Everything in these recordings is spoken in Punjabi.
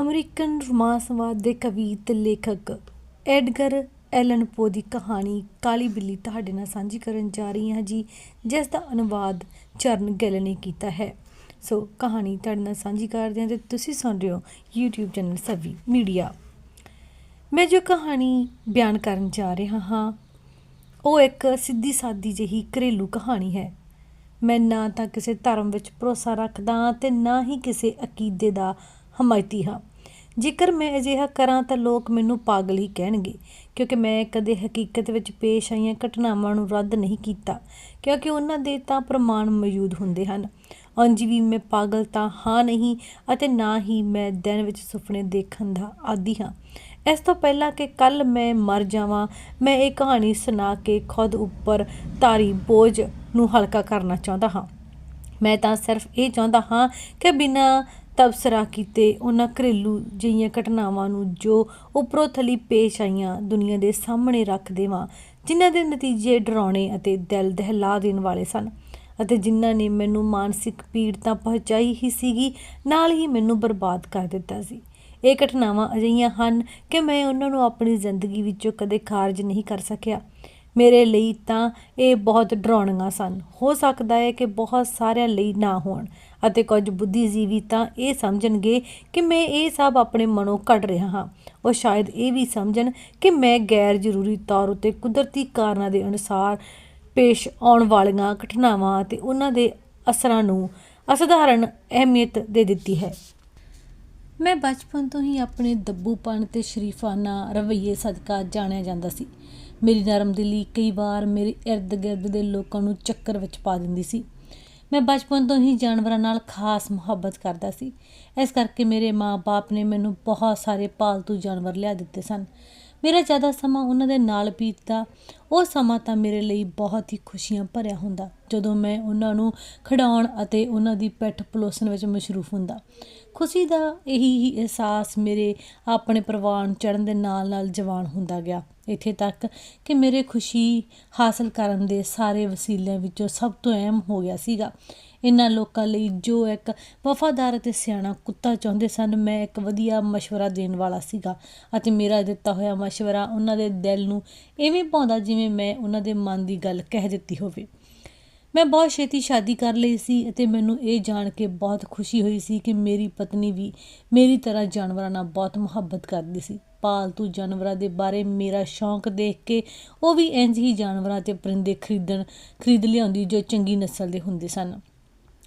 ਅਮਰੀਕਨ ਰੋਮਾਂਸਵਾਦ ਦੇ ਕਵੀ ਤੇ ਲੇਖਕ ਐਡਗਰ ਐਲਨ ਪੋ ਦੀ ਕਹਾਣੀ ਕਾਲੀ ਬਿੱਲੀ ਤੁਹਾਡੇ ਨਾਲ ਸਾਂਝੀ ਕਰਨ ਜਾ ਰਹੀ ਹਾਂ ਜੀ, ਜਿਸ ਦਾ ਅਨੁਵਾਦ ਚਰਨ ਗਿੱਲ ਨੇ ਕੀਤਾ ਹੈ। ਸੋ ਕਹਾਣੀ ਤੁਹਾਡੇ ਨਾਲ ਸਾਂਝੀ ਕਰਦੇ ਹਾਂ ਤੇ ਤੁਸੀਂ ਸੁਣ ਰਹੇ ਹੋ YouTube ਚੈਨਲ ਸਵੀ ਮੀਡੀਆ। ਮੈਂ ਜੋ ਕਹਾਣੀ ਬਿਆਨ ਕਰਨ ਜਾ ਰਿਹਾ ਹਾਂ, ਉਹ ਇੱਕ ਸਿੱਧੀ ਸਾਦੀ ਜਿਹੀ ਘਰੇਲੂ ਕਹਾਣੀ ਹੈ। ਮੈਂ ਨਾ ਤਾਂ ਕਿਸੇ ਧਰਮ ਵਿੱਚ ਭਰੋਸਾ ਰੱਖਦਾ ਤੇ ਨਾ ਹੀ ਕਿਸੇ ਅਕੀਦੇ ਦਾ ਹਮਾਇਤੀ ਹਾਂ। ਜੇਕਰ ਮੈਂ ਅਜਿਹਾ ਕਰਾਂ ਤਾਂ ਲੋਕ ਮੈਨੂੰ ਪਾਗਲ ਹੀ ਕਹਿਣਗੇ, ਕਿਉਂਕਿ ਮੈਂ ਕਦੇ ਹਕੀਕਤ ਵਿੱਚ ਪੇਸ਼ ਆਈਆਂ ਘਟਨਾਵਾਂ ਨੂੰ ਰੱਦ ਨਹੀਂ ਕੀਤਾ, ਕਿਉਂਕਿ ਉਹਨਾਂ ਦੇ ਤਾਂ ਪ੍ਰਮਾਣ ਮੌਜੂਦ ਹੁੰਦੇ ਹਨ। ਅੰਜ ਵੀ ਮੈਂ ਪਾਗਲ ਤਾਂ ਹਾਂ ਨਹੀਂ ਅਤੇ ਨਾ ਹੀ ਮੈਂ ਦਿਨ ਵਿੱਚ ਸੁਪਨੇ ਦੇਖਣ ਦਾ ਆਦੀ ਹਾਂ। ਇਸ ਤੋਂ ਪਹਿਲਾਂ ਕਿ ਕੱਲ ਮੈਂ ਮਰ ਜਾਵਾਂ, ਮੈਂ ਇਹ ਕਹਾਣੀ ਸੁਣਾ ਕੇ ਖੁਦ ਉੱਪਰ ਤਾਰੀ ਬੋਝ ਨੂੰ ਹਲਕਾ ਕਰਨਾ ਚਾਹੁੰਦਾ ਹਾਂ। ਮੈਂ ਤਾਂ ਸਿਰਫ ਇਹ ਚਾਹੁੰਦਾ ਹਾਂ ਕਿ ਬਿਨਾਂ ਤਬਸਰਾ ਕੀਤੇ ਉਹਨਾਂ ਘਰੇਲੂ ਜਿਹੀਆਂ ਘਟਨਾਵਾਂ ਨੂੰ ਜੋ ਉੱਪਰੋਂ ਥਲੀ ਪੇਸ਼ ਆਈਆਂ ਦੁਨੀਆ ਦੇ ਸਾਹਮਣੇ ਰੱਖ ਦੇਵਾਂ, ਜਿਨ੍ਹਾਂ ਦੇ ਨਤੀਜੇ ਡਰਾਉਣੇ ਅਤੇ ਦਿਲ ਦਹਿਲਾ ਦੇਣ ਵਾਲੇ ਸਨ ਅਤੇ ਜਿਨ੍ਹਾਂ ਨੇ ਮੈਨੂੰ ਮਾਨਸਿਕ ਪੀੜ ਤਾਂ ਪਹੁੰਚਾਈ ਹੀ ਸੀਗੀ, ਨਾਲ ਹੀ ਮੈਨੂੰ ਬਰਬਾਦ ਕਰ ਦਿੱਤਾ ਸੀ। ਇਹ ਘਟਨਾਵਾਂ ਅਜਿਹੀਆਂ ਹਨ ਕਿ ਮੈਂ ਉਹਨਾਂ ਨੂੰ ਆਪਣੀ ਜ਼ਿੰਦਗੀ ਵਿੱਚੋਂ ਕਦੇ ਖਾਰਜ ਨਹੀਂ ਕਰ ਸਕਿਆ। ਮੇਰੇ ਲਈ ਤਾਂ ਇਹ ਬਹੁਤ ਡਰਾਉਣੀਆਂ ਸਨ। ਹੋ ਸਕਦਾ ਹੈ ਕਿ ਬਹੁਤ ਸਾਰਿਆਂ ਲਈ ਨਾ ਹੋਣ। ਅਤੇ ਕੁਝ ਬੁੱਧੀਜੀਵੀ ਤਾਂ ਇਹ ਸਮਝਣਗੇ ਕਿ ਮੈਂ ਇਹ ਸਭ ਆਪਣੇ ਮਨੋਂ ਕੱਢ ਰਿਹਾ ਹਾਂ। ਉਹ ਸ਼ਾਇਦ ਇਹ ਵੀ ਸਮਝਣ ਕਿ ਮੈਂ ਗੈਰ ਜ਼ਰੂਰੀ ਤੌਰ ਉਤੇ ਕੁਦਰਤੀ ਕਾਰਨਾਂ ਦੇ ਅਨੁਸਾਰ ਪੇਸ਼ ਆਉਣ ਵਾਲੀਆਂ ਘਟਨਾਵਾਂ ਅਤੇ ਉਹਨਾਂ ਦੇ ਅਸਰਾਂ ਨੂੰ ਅਸਧਾਰਨ ਅਹਿਮੀਅਤ ਦੇ ਦਿੱਤੀ ਹੈ। ਮੈਂ ਬਚਪਨ ਤੋਂ ਹੀ ਆਪਣੇ ਦੱਬੂਪਣ ਤੇ ਸ਼ਰੀਫਾਨਾ ਰਵੱਈਏ ਸਦਕਾ ਜਾਣਿਆ ਜਾਂਦਾ ਸੀ। ਮੇਰੀ ਨਰਮ ਦਿਲੀ ਕਈ ਵਾਰ ਮੇਰੇ ਇਰਦ-ਗਿਰਦ ਦੇ ਲੋਕਾਂ ਨੂੰ ਚੱਕਰ ਵਿੱਚ ਪਾ ਦਿੰਦੀ ਸੀ। ਮੈਂ ਬਚਪਨ ਤੋਂ ਹੀ ਜਾਨਵਰਾਂ ਨਾਲ ਖਾਸ ਮੁਹੱਬਤ ਕਰਦਾ ਸੀ। ਇਸ ਕਰਕੇ ਮੇਰੇ ਮਾਪੇ ਨੇ ਮੈਨੂੰ ਬਹੁਤ ਸਾਰੇ ਪਾਲਤੂ ਜਾਨਵਰ ਲਿਆ ਦਿੱਤੇ ਸਨ। ਮੇਰਾ ਜ਼ਿਆਦਾ ਸਮਾਂ ਉਹਨਾਂ ਦੇ ਨਾਲ ਬੀਤਦਾ, ਉਹ ਸਮਾਂ ਤਾਂ ਮੇਰੇ ਲਈ ਬਹੁਤ ਹੀ ਖੁਸ਼ੀਆਂ ਭਰਿਆ ਹੁੰਦਾ, ਜਦੋਂ ਮੈਂ ਉਹਨਾਂ ਨੂੰ ਖਿਡਾਉਣ ਅਤੇ ਉਹਨਾਂ ਦੀ ਪਿੱਠ ਪਲੋਸਣ ਵਿੱਚ ਮਸ਼ਰੂਫ ਹੁੰਦਾ। ਖੁਸ਼ੀ ਦਾ ਇਹੀ ਹੀ ਅਹਿਸਾਸ ਮੇਰੇ ਆਪਣੇ ਪ੍ਰਵਾਨ ਚੜਨ ਦੇ ਨਾਲ ਨਾਲ ਜਵਾਨ ਹੁੰਦਾ ਗਿਆ ਇੱਥੇ ਤੱਕ ਕਿ ਮੇਰੇ ਖੁਸ਼ੀ ਹਾਸਲ ਕਰਨ ਦੇ ਸਾਰੇ ਵਸੀਲਿਆਂ ਵਿੱਚੋਂ ਸਭ ਤੋਂ ਅਹਿਮ ਹੋ ਗਿਆ ਸੀਗਾ ਇਹਨਾਂ ਲੋਕਾਂ ਲਈ ਜੋ ਇੱਕ ਵਫਾਦਾਰ ਅਤੇ ਸਿਆਣਾ ਕੁੱਤਾ ਚਾਹੁੰਦੇ ਸਨ ਮੈਂ ਇੱਕ ਵਧੀਆ مشورہ ਦੇਣ ਵਾਲਾ ਸੀਗਾ ਅਤੇ ਮੇਰਾ ਦਿੱਤਾ ਹੋਇਆ مشورہ ਉਹਨਾਂ ਦੇ ਦਿਲ ਨੂੰ ਐਵੇਂ ਪਾਉਂਦਾ ਜਿਵੇਂ ਮੈਂ ਉਹਨਾਂ ਦੇ ਮਨ ਦੀ ਗੱਲ ਕਹਿ ਦਿੱਤੀ ਹੋਵੇ ਮੈਂ ਬਹੁਤ ਛੇਤੀ ਸ਼ਾਦੀ ਕਰ ਲਈ ਸੀ ਅਤੇ ਮੈਨੂੰ ਇਹ ਜਾਣ ਕੇ ਬਹੁਤ ਖੁਸ਼ੀ ਹੋਈ ਸੀ ਕਿ ਮੇਰੀ ਪਤਨੀ ਵੀ ਮੇਰੀ ਤਰ੍ਹਾਂ ਜਾਨਵਰਾਂ ਨਾਲ ਬਹੁਤ ਮੁਹੱਬਤ ਕਰਦੀ ਸੀ। ਪਾਲਤੂ ਜਾਨਵਰਾਂ ਦੇ ਬਾਰੇ ਮੇਰਾ ਸ਼ੌਂਕ ਦੇਖ ਕੇ ਉਹ ਵੀ ਇੰਜ ਹੀ ਜਾਨਵਰਾਂ ਤੇ ਪਰਿੰਦੇ ਖਰੀਦਣ, ਖਰੀਦ ਲਿਆਉਂਦੀ ਜੋ ਚੰਗੀ ਨਸਲ ਦੇ ਹੁੰਦੇ ਸਨ।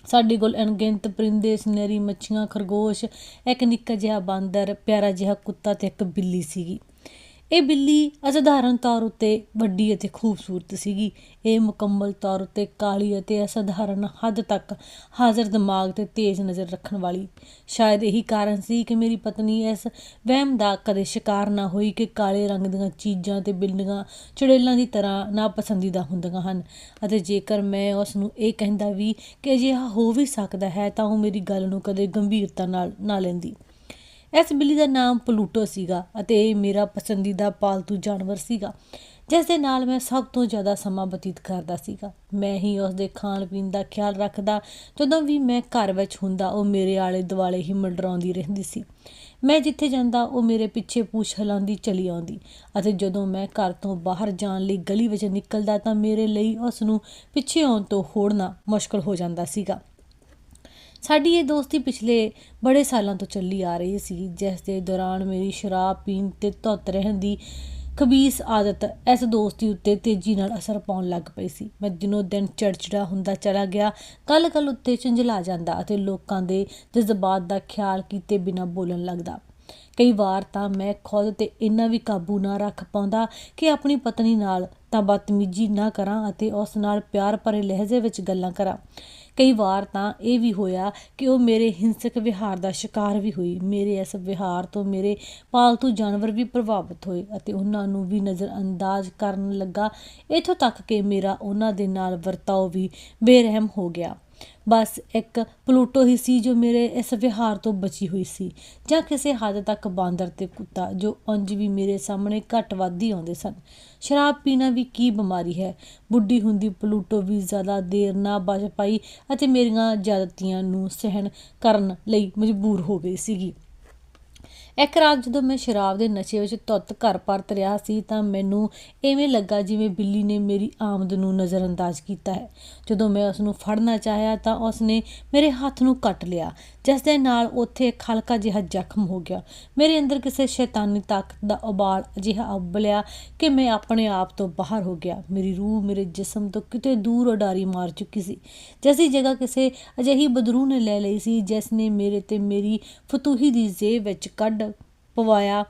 ਸਾਡੇ ਕੋਲ ਅਣਗਿਣਤ ਪਰਿੰਦੇ, ਸੁਨਹਿਰੀ ਮੱਛੀਆਂ, ਖਰਗੋਸ਼, ਇੱਕ ਨਿੱਕਾ ਜਿਹਾ ਬਾਂਦਰ, ਪਿਆਰਾ ਜਿਹਾ ਕੁੱਤਾ ਤੇ ਇੱਕ ਬਿੱਲੀ ਸੀਗੀ। ਇਹ ਬਿੱਲੀ ਅਸਧਾਰਨ ਤੌਰ ਉੱਤੇ ਵੱਡੀ ਅਤੇ ਖੂਬਸੂਰਤ ਸੀਗੀ। ਇਹ ਮੁਕੰਮਲ ਤੌਰ ਉੱਤੇ ਕਾਲੀ ਅਤੇ ਅਸਧਾਰਨ ਹੱਦ ਤੱਕ ਹਾਜ਼ਰ ਦਿਮਾਗ ਤੇ ਤੇਜ਼ ਨਜ਼ਰ ਰੱਖਣ ਵਾਲੀ। ਸ਼ਾਇਦ ਇਹੀ ਕਾਰਨ ਸੀ ਕਿ ਮੇਰੀ ਪਤਨੀ ਇਸ ਵਹਿਮ ਦਾ ਕਦੇ ਸ਼ਿਕਾਰ ਨਾ ਹੋਈ ਕਿ ਕਾਲੇ ਰੰਗ ਦੀਆਂ ਚੀਜ਼ਾਂ ਤੇ ਬਿੱਲੀਆਂ ਚੜੇਲਾਂ ਦੀ ਤਰ੍ਹਾਂ ਨਾਪਸੰਦੀਦਾ ਹੁੰਦੀਆਂ ਹਨ। ਅਤੇ ਜੇਕਰ ਮੈਂ ਉਸ ਨੂੰ ਇਹ ਕਹਿੰਦਾ ਵੀ ਕਿ ਅਜਿਹਾ ਹੋ ਵੀ ਸਕਦਾ ਹੈ ਤਾਂ ਉਹ ਮੇਰੀ ਗੱਲ ਨੂੰ ਕਦੇ ਗੰਭੀਰਤਾ ਨਾਲ ਨਾ ਲੈਂਦੀ। ਇਸ ਬਿੱਲੀ ਦਾ ਨਾਮ ਪਲੂਟੋ ਸੀਗਾ ਅਤੇ ਇਹ ਮੇਰਾ ਪਸੰਦੀਦਾ ਪਾਲਤੂ ਜਾਨਵਰ ਸੀਗਾ, ਜਿਸ ਦੇ ਨਾਲ ਮੈਂ ਸਭ ਤੋਂ ਜ਼ਿਆਦਾ ਸਮਾਂ ਬਤੀਤ ਕਰਦਾ ਸੀਗਾ। ਮੈਂ ਹੀ ਉਸ ਦੇ ਖਾਣ ਪੀਣ ਦਾ ਖਿਆਲ ਰੱਖਦਾ, ਜਦੋਂ ਵੀ ਮੈਂ ਘਰ ਵਿੱਚ ਹੁੰਦਾ, ਉਹ ਮੇਰੇ ਆਲੇ ਦੁਆਲੇ ਹੀ ਮੰਡਰਾਉਂਦੀ ਰਹਿੰਦੀ ਸੀ। ਮੈਂ ਜਿੱਥੇ ਜਾਂਦਾ, ਉਹ ਮੇਰੇ ਪਿੱਛੇ ਪੂਛ ਹਿਲਾਉਂਦੀ ਚਲੀ ਆਉਂਦੀ ਅਤੇ ਜਦੋਂ ਮੈਂ ਘਰ ਤੋਂ ਬਾਹਰ ਜਾਣ ਲਈ ਗਲੀ ਵਿੱਚ ਨਿਕਲਦਾ, ਤਾਂ ਮੇਰੇ ਲਈ ਉਸ ਨੂੰ ਪਿੱਛੇ ਆਉਣ ਤੋਂ ਹੋੜਨਾ ਮੁਸ਼ਕਲ ਹੋ ਜਾਂਦਾ ਸੀਗਾ। ਸਾਡੀ ਇਹ ਦੋਸਤੀ ਪਿਛਲੇ ਬੜੇ ਸਾਲਾਂ ਤੋਂ ਚੱਲੀ ਆ ਰਹੀ ਸੀ, ਜਿਸ ਦੇ ਦੌਰਾਨ ਮੇਰੀ ਸ਼ਰਾਬ ਪੀਣ ਤੇ ਧੁੱਤ ਰਹਿਣ ਦੀ ਖਬੀਸ ਆਦਤ ਇਸ ਦੋਸਤੀ ਉੱਤੇ ਤੇਜ਼ੀ ਨਾਲ ਅਸਰ ਪਾਉਣ ਲੱਗ ਪਈ ਸੀ। ਮੈਂ ਦਿਨੋ ਦਿਨ ਚੜਚੜਾ ਹੁੰਦਾ ਚਲਾ ਗਿਆ ਕੱਲ ਕੱਲ ਉੱਤੇ ਝੰਜਲਾ ਜਾਂਦਾ ਅਤੇ ਲੋਕਾਂ ਦੇ ਜਜ਼ਬਾਤ ਦਾ ਖਿਆਲ ਕੀਤੇ ਬਿਨਾਂ ਬੋਲਣ ਲੱਗਦਾ। ਕਈ ਵਾਰ ਤਾਂ ਮੈਂ ਖੁਦ ਤੇ ਇੰਨਾ ਵੀ ਕਾਬੂ ਨਾ ਰੱਖ ਪਾਉਂਦਾ ਕਿ ਆਪਣੀ ਪਤਨੀ ਨਾਲ ਤਾਂ ਬਦਤਮੀਜ਼ੀ ਨਾ ਕਰਾਂ ਅਤੇ ਉਸ ਨਾਲ ਪਿਆਰ ਭਰੇ ਲਹਿਜੇ ਵਿੱਚ ਗੱਲਾਂ ਕਰਾਂ। ਕਈ ਵਾਰ ਤਾਂ ਇਹ ਵੀ ਹੋਇਆ ਕਿ ਉਹ ਮੇਰੇ ਹਿੰਸਕ ਵਿਹਾਰ ਦਾ ਸ਼ਿਕਾਰ ਵੀ ਹੋਈ, ਮੇਰੇ ਇਸ ਵਿਹਾਰ ਤੋਂ ਮੇਰੇ ਪਾਲਤੂ ਜਾਨਵਰ ਵੀ ਪ੍ਰਭਾਵਿਤ ਹੋਏ ਅਤੇ ਉਹਨਾਂ ਨੂੰ ਵੀ ਨਜ਼ਰਅੰਦਾਜ਼ ਕਰਨ ਲੱਗਾ। ਇਥੋਂ ਤੱਕ ਕਿ ਮੇਰਾ ਉਹਨਾਂ ਦੇ ਨਾਲ ਵਰਤਾਓ ਵੀ ਬੇਰਹਿਮ ਹੋ ਗਿਆ। ਬਸ ਇੱਕ ਪਲੂਟੋ ਹੀ ਸੀ ਜੋ ਮੇਰੇ ਇਸ ਵਿਹਾਰ ਤੋਂ ਬਚੀ ਹੋਈ ਸੀ ਜਾਂ ਕਿਸੇ ਹੱਦ ਤੱਕ ਬਾਂਦਰ ਤੇ ਕੁੱਤਾ ਜੋ ਉਂਝ ਵੀ ਮੇਰੇ ਸਾਹਮਣੇ ਘੱਟ ਵੱਧ ਹੀ ਆਉਂਦੇ ਸਨ। ਸ਼ਰਾਬ ਪੀਣਾ ਵੀ ਕੀ ਬਿਮਾਰੀ ਹੈ। ਬੁੱਢੀ ਹੁੰਦੀ ਪਲੂਟੋ ਵੀ ਜ਼ਿਆਦਾ ਦੇਰ ਨਾ ਬਚ ਪਾਈ ਅਤੇ ਮੇਰੀਆਂ ਜ਼ਿਆਦਤੀਆਂ ਨੂੰ ਸਹਿਣ ਕਰਨ ਲਈ ਮਜਬੂਰ ਹੋ ਗਈ ਸੀਗੀ। ਇੱਕ ਰਾਤ ਜਦੋਂ ਮੈਂ ਸ਼ਰਾਬ ਦੇ ਨਸ਼ੇ ਵਿੱਚ ਧੁੱਤ ਘਰ ਪਰਤ ਰਿਹਾ ਸੀ ਤਾਂ ਮੈਨੂੰ ਐਵੇਂ ਲੱਗਾ ਜਿਵੇਂ ਬਿੱਲੀ ਨੇ ਮੇਰੀ ਆਮਦ ਨੂੰ ਨਜ਼ਰਅੰਦਾਜ਼ ਕੀਤਾ ਹੈ। ਜਦੋਂ ਮੈਂ ਉਸ ਨੂੰ ਫੜਨਾ ਚਾਹਿਆ ਤਾਂ ਉਸ ਨੇ ਮੇਰੇ ਹੱਥ ਨੂੰ ਕੱਟ ਲਿਆ, ਜਿਸ ਦੇ ਨਾਲ ਉੱਥੇ ਇੱਕ ਹਲਕਾ ਜਿਹਾ ਜ਼ਖਮ ਹੋ ਗਿਆ। ਮੇਰੇ ਅੰਦਰ ਕਿਸੇ ਸ਼ੈਤਾਨੀ ਤਾਕਤ ਦਾ ਉਬਾਲ ਅਜਿਹਾ ਉਬਲਿਆ ਕਿ ਮੈਂ ਆਪਣੇ ਆਪ ਤੋਂ ਬਾਹਰ ਹੋ ਗਿਆ। ਮੇਰੀ ਰੂਹ ਮੇਰੇ ਜਿਸਮ ਤੋਂ ਕਿਤੇ ਦੂਰ ਉਡਾਰੀ ਮਾਰ ਚੁੱਕੀ ਸੀ, ਜੈਸੀ ਜਗ੍ਹਾ ਕਿਸੇ ਅਜਿਹੀ ਬਦਰੂ ਨੇ ਲੈ ਲਈ ਸੀ ਜਿਸ ਨੇ ਮੇਰੇ ਤੇ ਮੇਰੀ ਫਤੂਹੀ ਦੀ ਜੇਬ ਵਿੱਚ ਕੱਢ ਪਵਾਇਆ,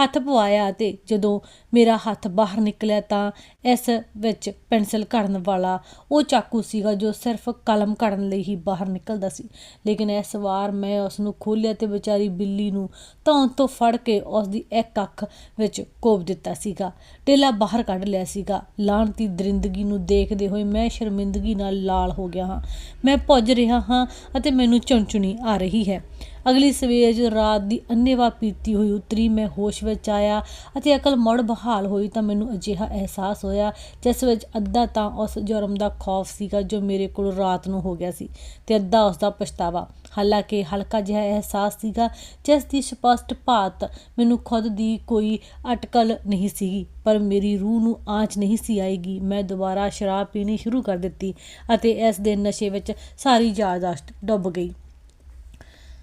ਹੱਥ ਪਵਾਇਆ ਤੇ ਜਦੋਂ ਮੇਰਾ ਹੱਥ ਬਾਹਰ ਨਿਕਲਿਆ ਤਾਂ ਇਸ ਵਿੱਚ ਪੈਨਸਲ ਘੜਨ ਵਾਲਾ ਉਹ ਚਾਕੂ ਸੀਗਾ ਜੋ ਸਿਰਫ ਕਲਮ ਘੜਨ ਲਈ ਹੀ ਬਾਹਰ ਨਿਕਲਦਾ ਸੀ। ਲੇਕਿਨ ਇਸ ਵਾਰ ਮੈਂ ਉਸ ਨੂੰ ਖੋਲ੍ਹਿਆ ਤੇ ਵਿਚਾਰੀ ਬਿੱਲੀ ਨੂੰ ਧੌਣ ਤੋਂ ਫੜ ਕੇ ਉਸ ਦੀ ਇੱਕ ਅੱਖ ਵਿੱਚ ਕੋਬ ਦਿੱਤਾ ਸੀਗਾ। ਟੇਲਾ ਬਾਹਰ ਕੱਢ ਲਿਆ ਸੀਗਾ। ਲਾਹਣਤੀ ਦਰਿੰਦਗੀ ਨੂੰ ਦੇਖਦੇ ਹੋਏ ਮੈਂ ਸ਼ਰਮਿੰਦਗੀ ਨਾਲ ਲਾਲ ਹੋ ਗਿਆ ਹਾਂ। ਮੈਂ ਭੁੱਜ ਰਿਹਾ ਹਾਂ ਅਤੇ ਮੈਨੂੰ ਚੁੰਚੁਣੀ ਆ ਰਹੀ ਹੈ। ਅਗਲੀ ਸਵੇਰ ਜਦੋਂ ਰਾਤ ਦੀ ਅੰਨੇਵਾਹ ਪੀਤੀ ਹੋਈ ਉਤਰੀ ਮੈਂ ਹੋਸ਼ ਵਿੱਚ ਆਇਆ ਅਤੇ ਅਕਲ ਮੁੜ ਬਹਾਲ ਹੋਈ ਤਾਂ ਮੈਨੂੰ ਅਜਿਹਾ ਅਹਿਸਾਸ ਹੋਇਆ, ਜਿਸ ਵਿੱਚ ਅੱਧਾ ਤਾਂ ਉਸ ਜੁਰਮ ਦਾ ਖੌਫ ਸੀਗਾ ਜੋ ਮੇਰੇ ਕੋਲ ਰਾਤ ਨੂੰ ਹੋ ਗਿਆ ਸੀ ਤੇ ਅੱਧਾ ਉਸ ਦਾ ਪਛਤਾਵਾ। ਹਾਲਾਂਕਿ ਹਲਕਾ ਜਿਹਾ ਅਹਿਸਾਸ ਸੀਗਾ, ਜਿਸ ਦੀ ਸਪਸ਼ਟ ਭਾਤ ਮੈਨੂੰ ਖੁਦ ਦੀ ਕੋਈ ਅਟਕਲ ਨਹੀਂ ਸੀਗੀ, ਪਰ ਮੇਰੀ ਰੂਹ ਨੂੰ ਆਂਚ ਨਹੀਂ ਸੀ ਆਏਗੀ। ਮੈਂ ਦੁਬਾਰਾ ਸ਼ਰਾਬ ਪੀਣੀ ਸ਼ੁਰੂ ਕਰ ਦਿੱਤੀ ਅਤੇ ਇਸ ਦੇ ਨਸ਼ੇ ਵਿੱਚ ਸਾਰੀ ਯਾਦਾਸ਼ਤ ਡੁੱਬ ਗਈ।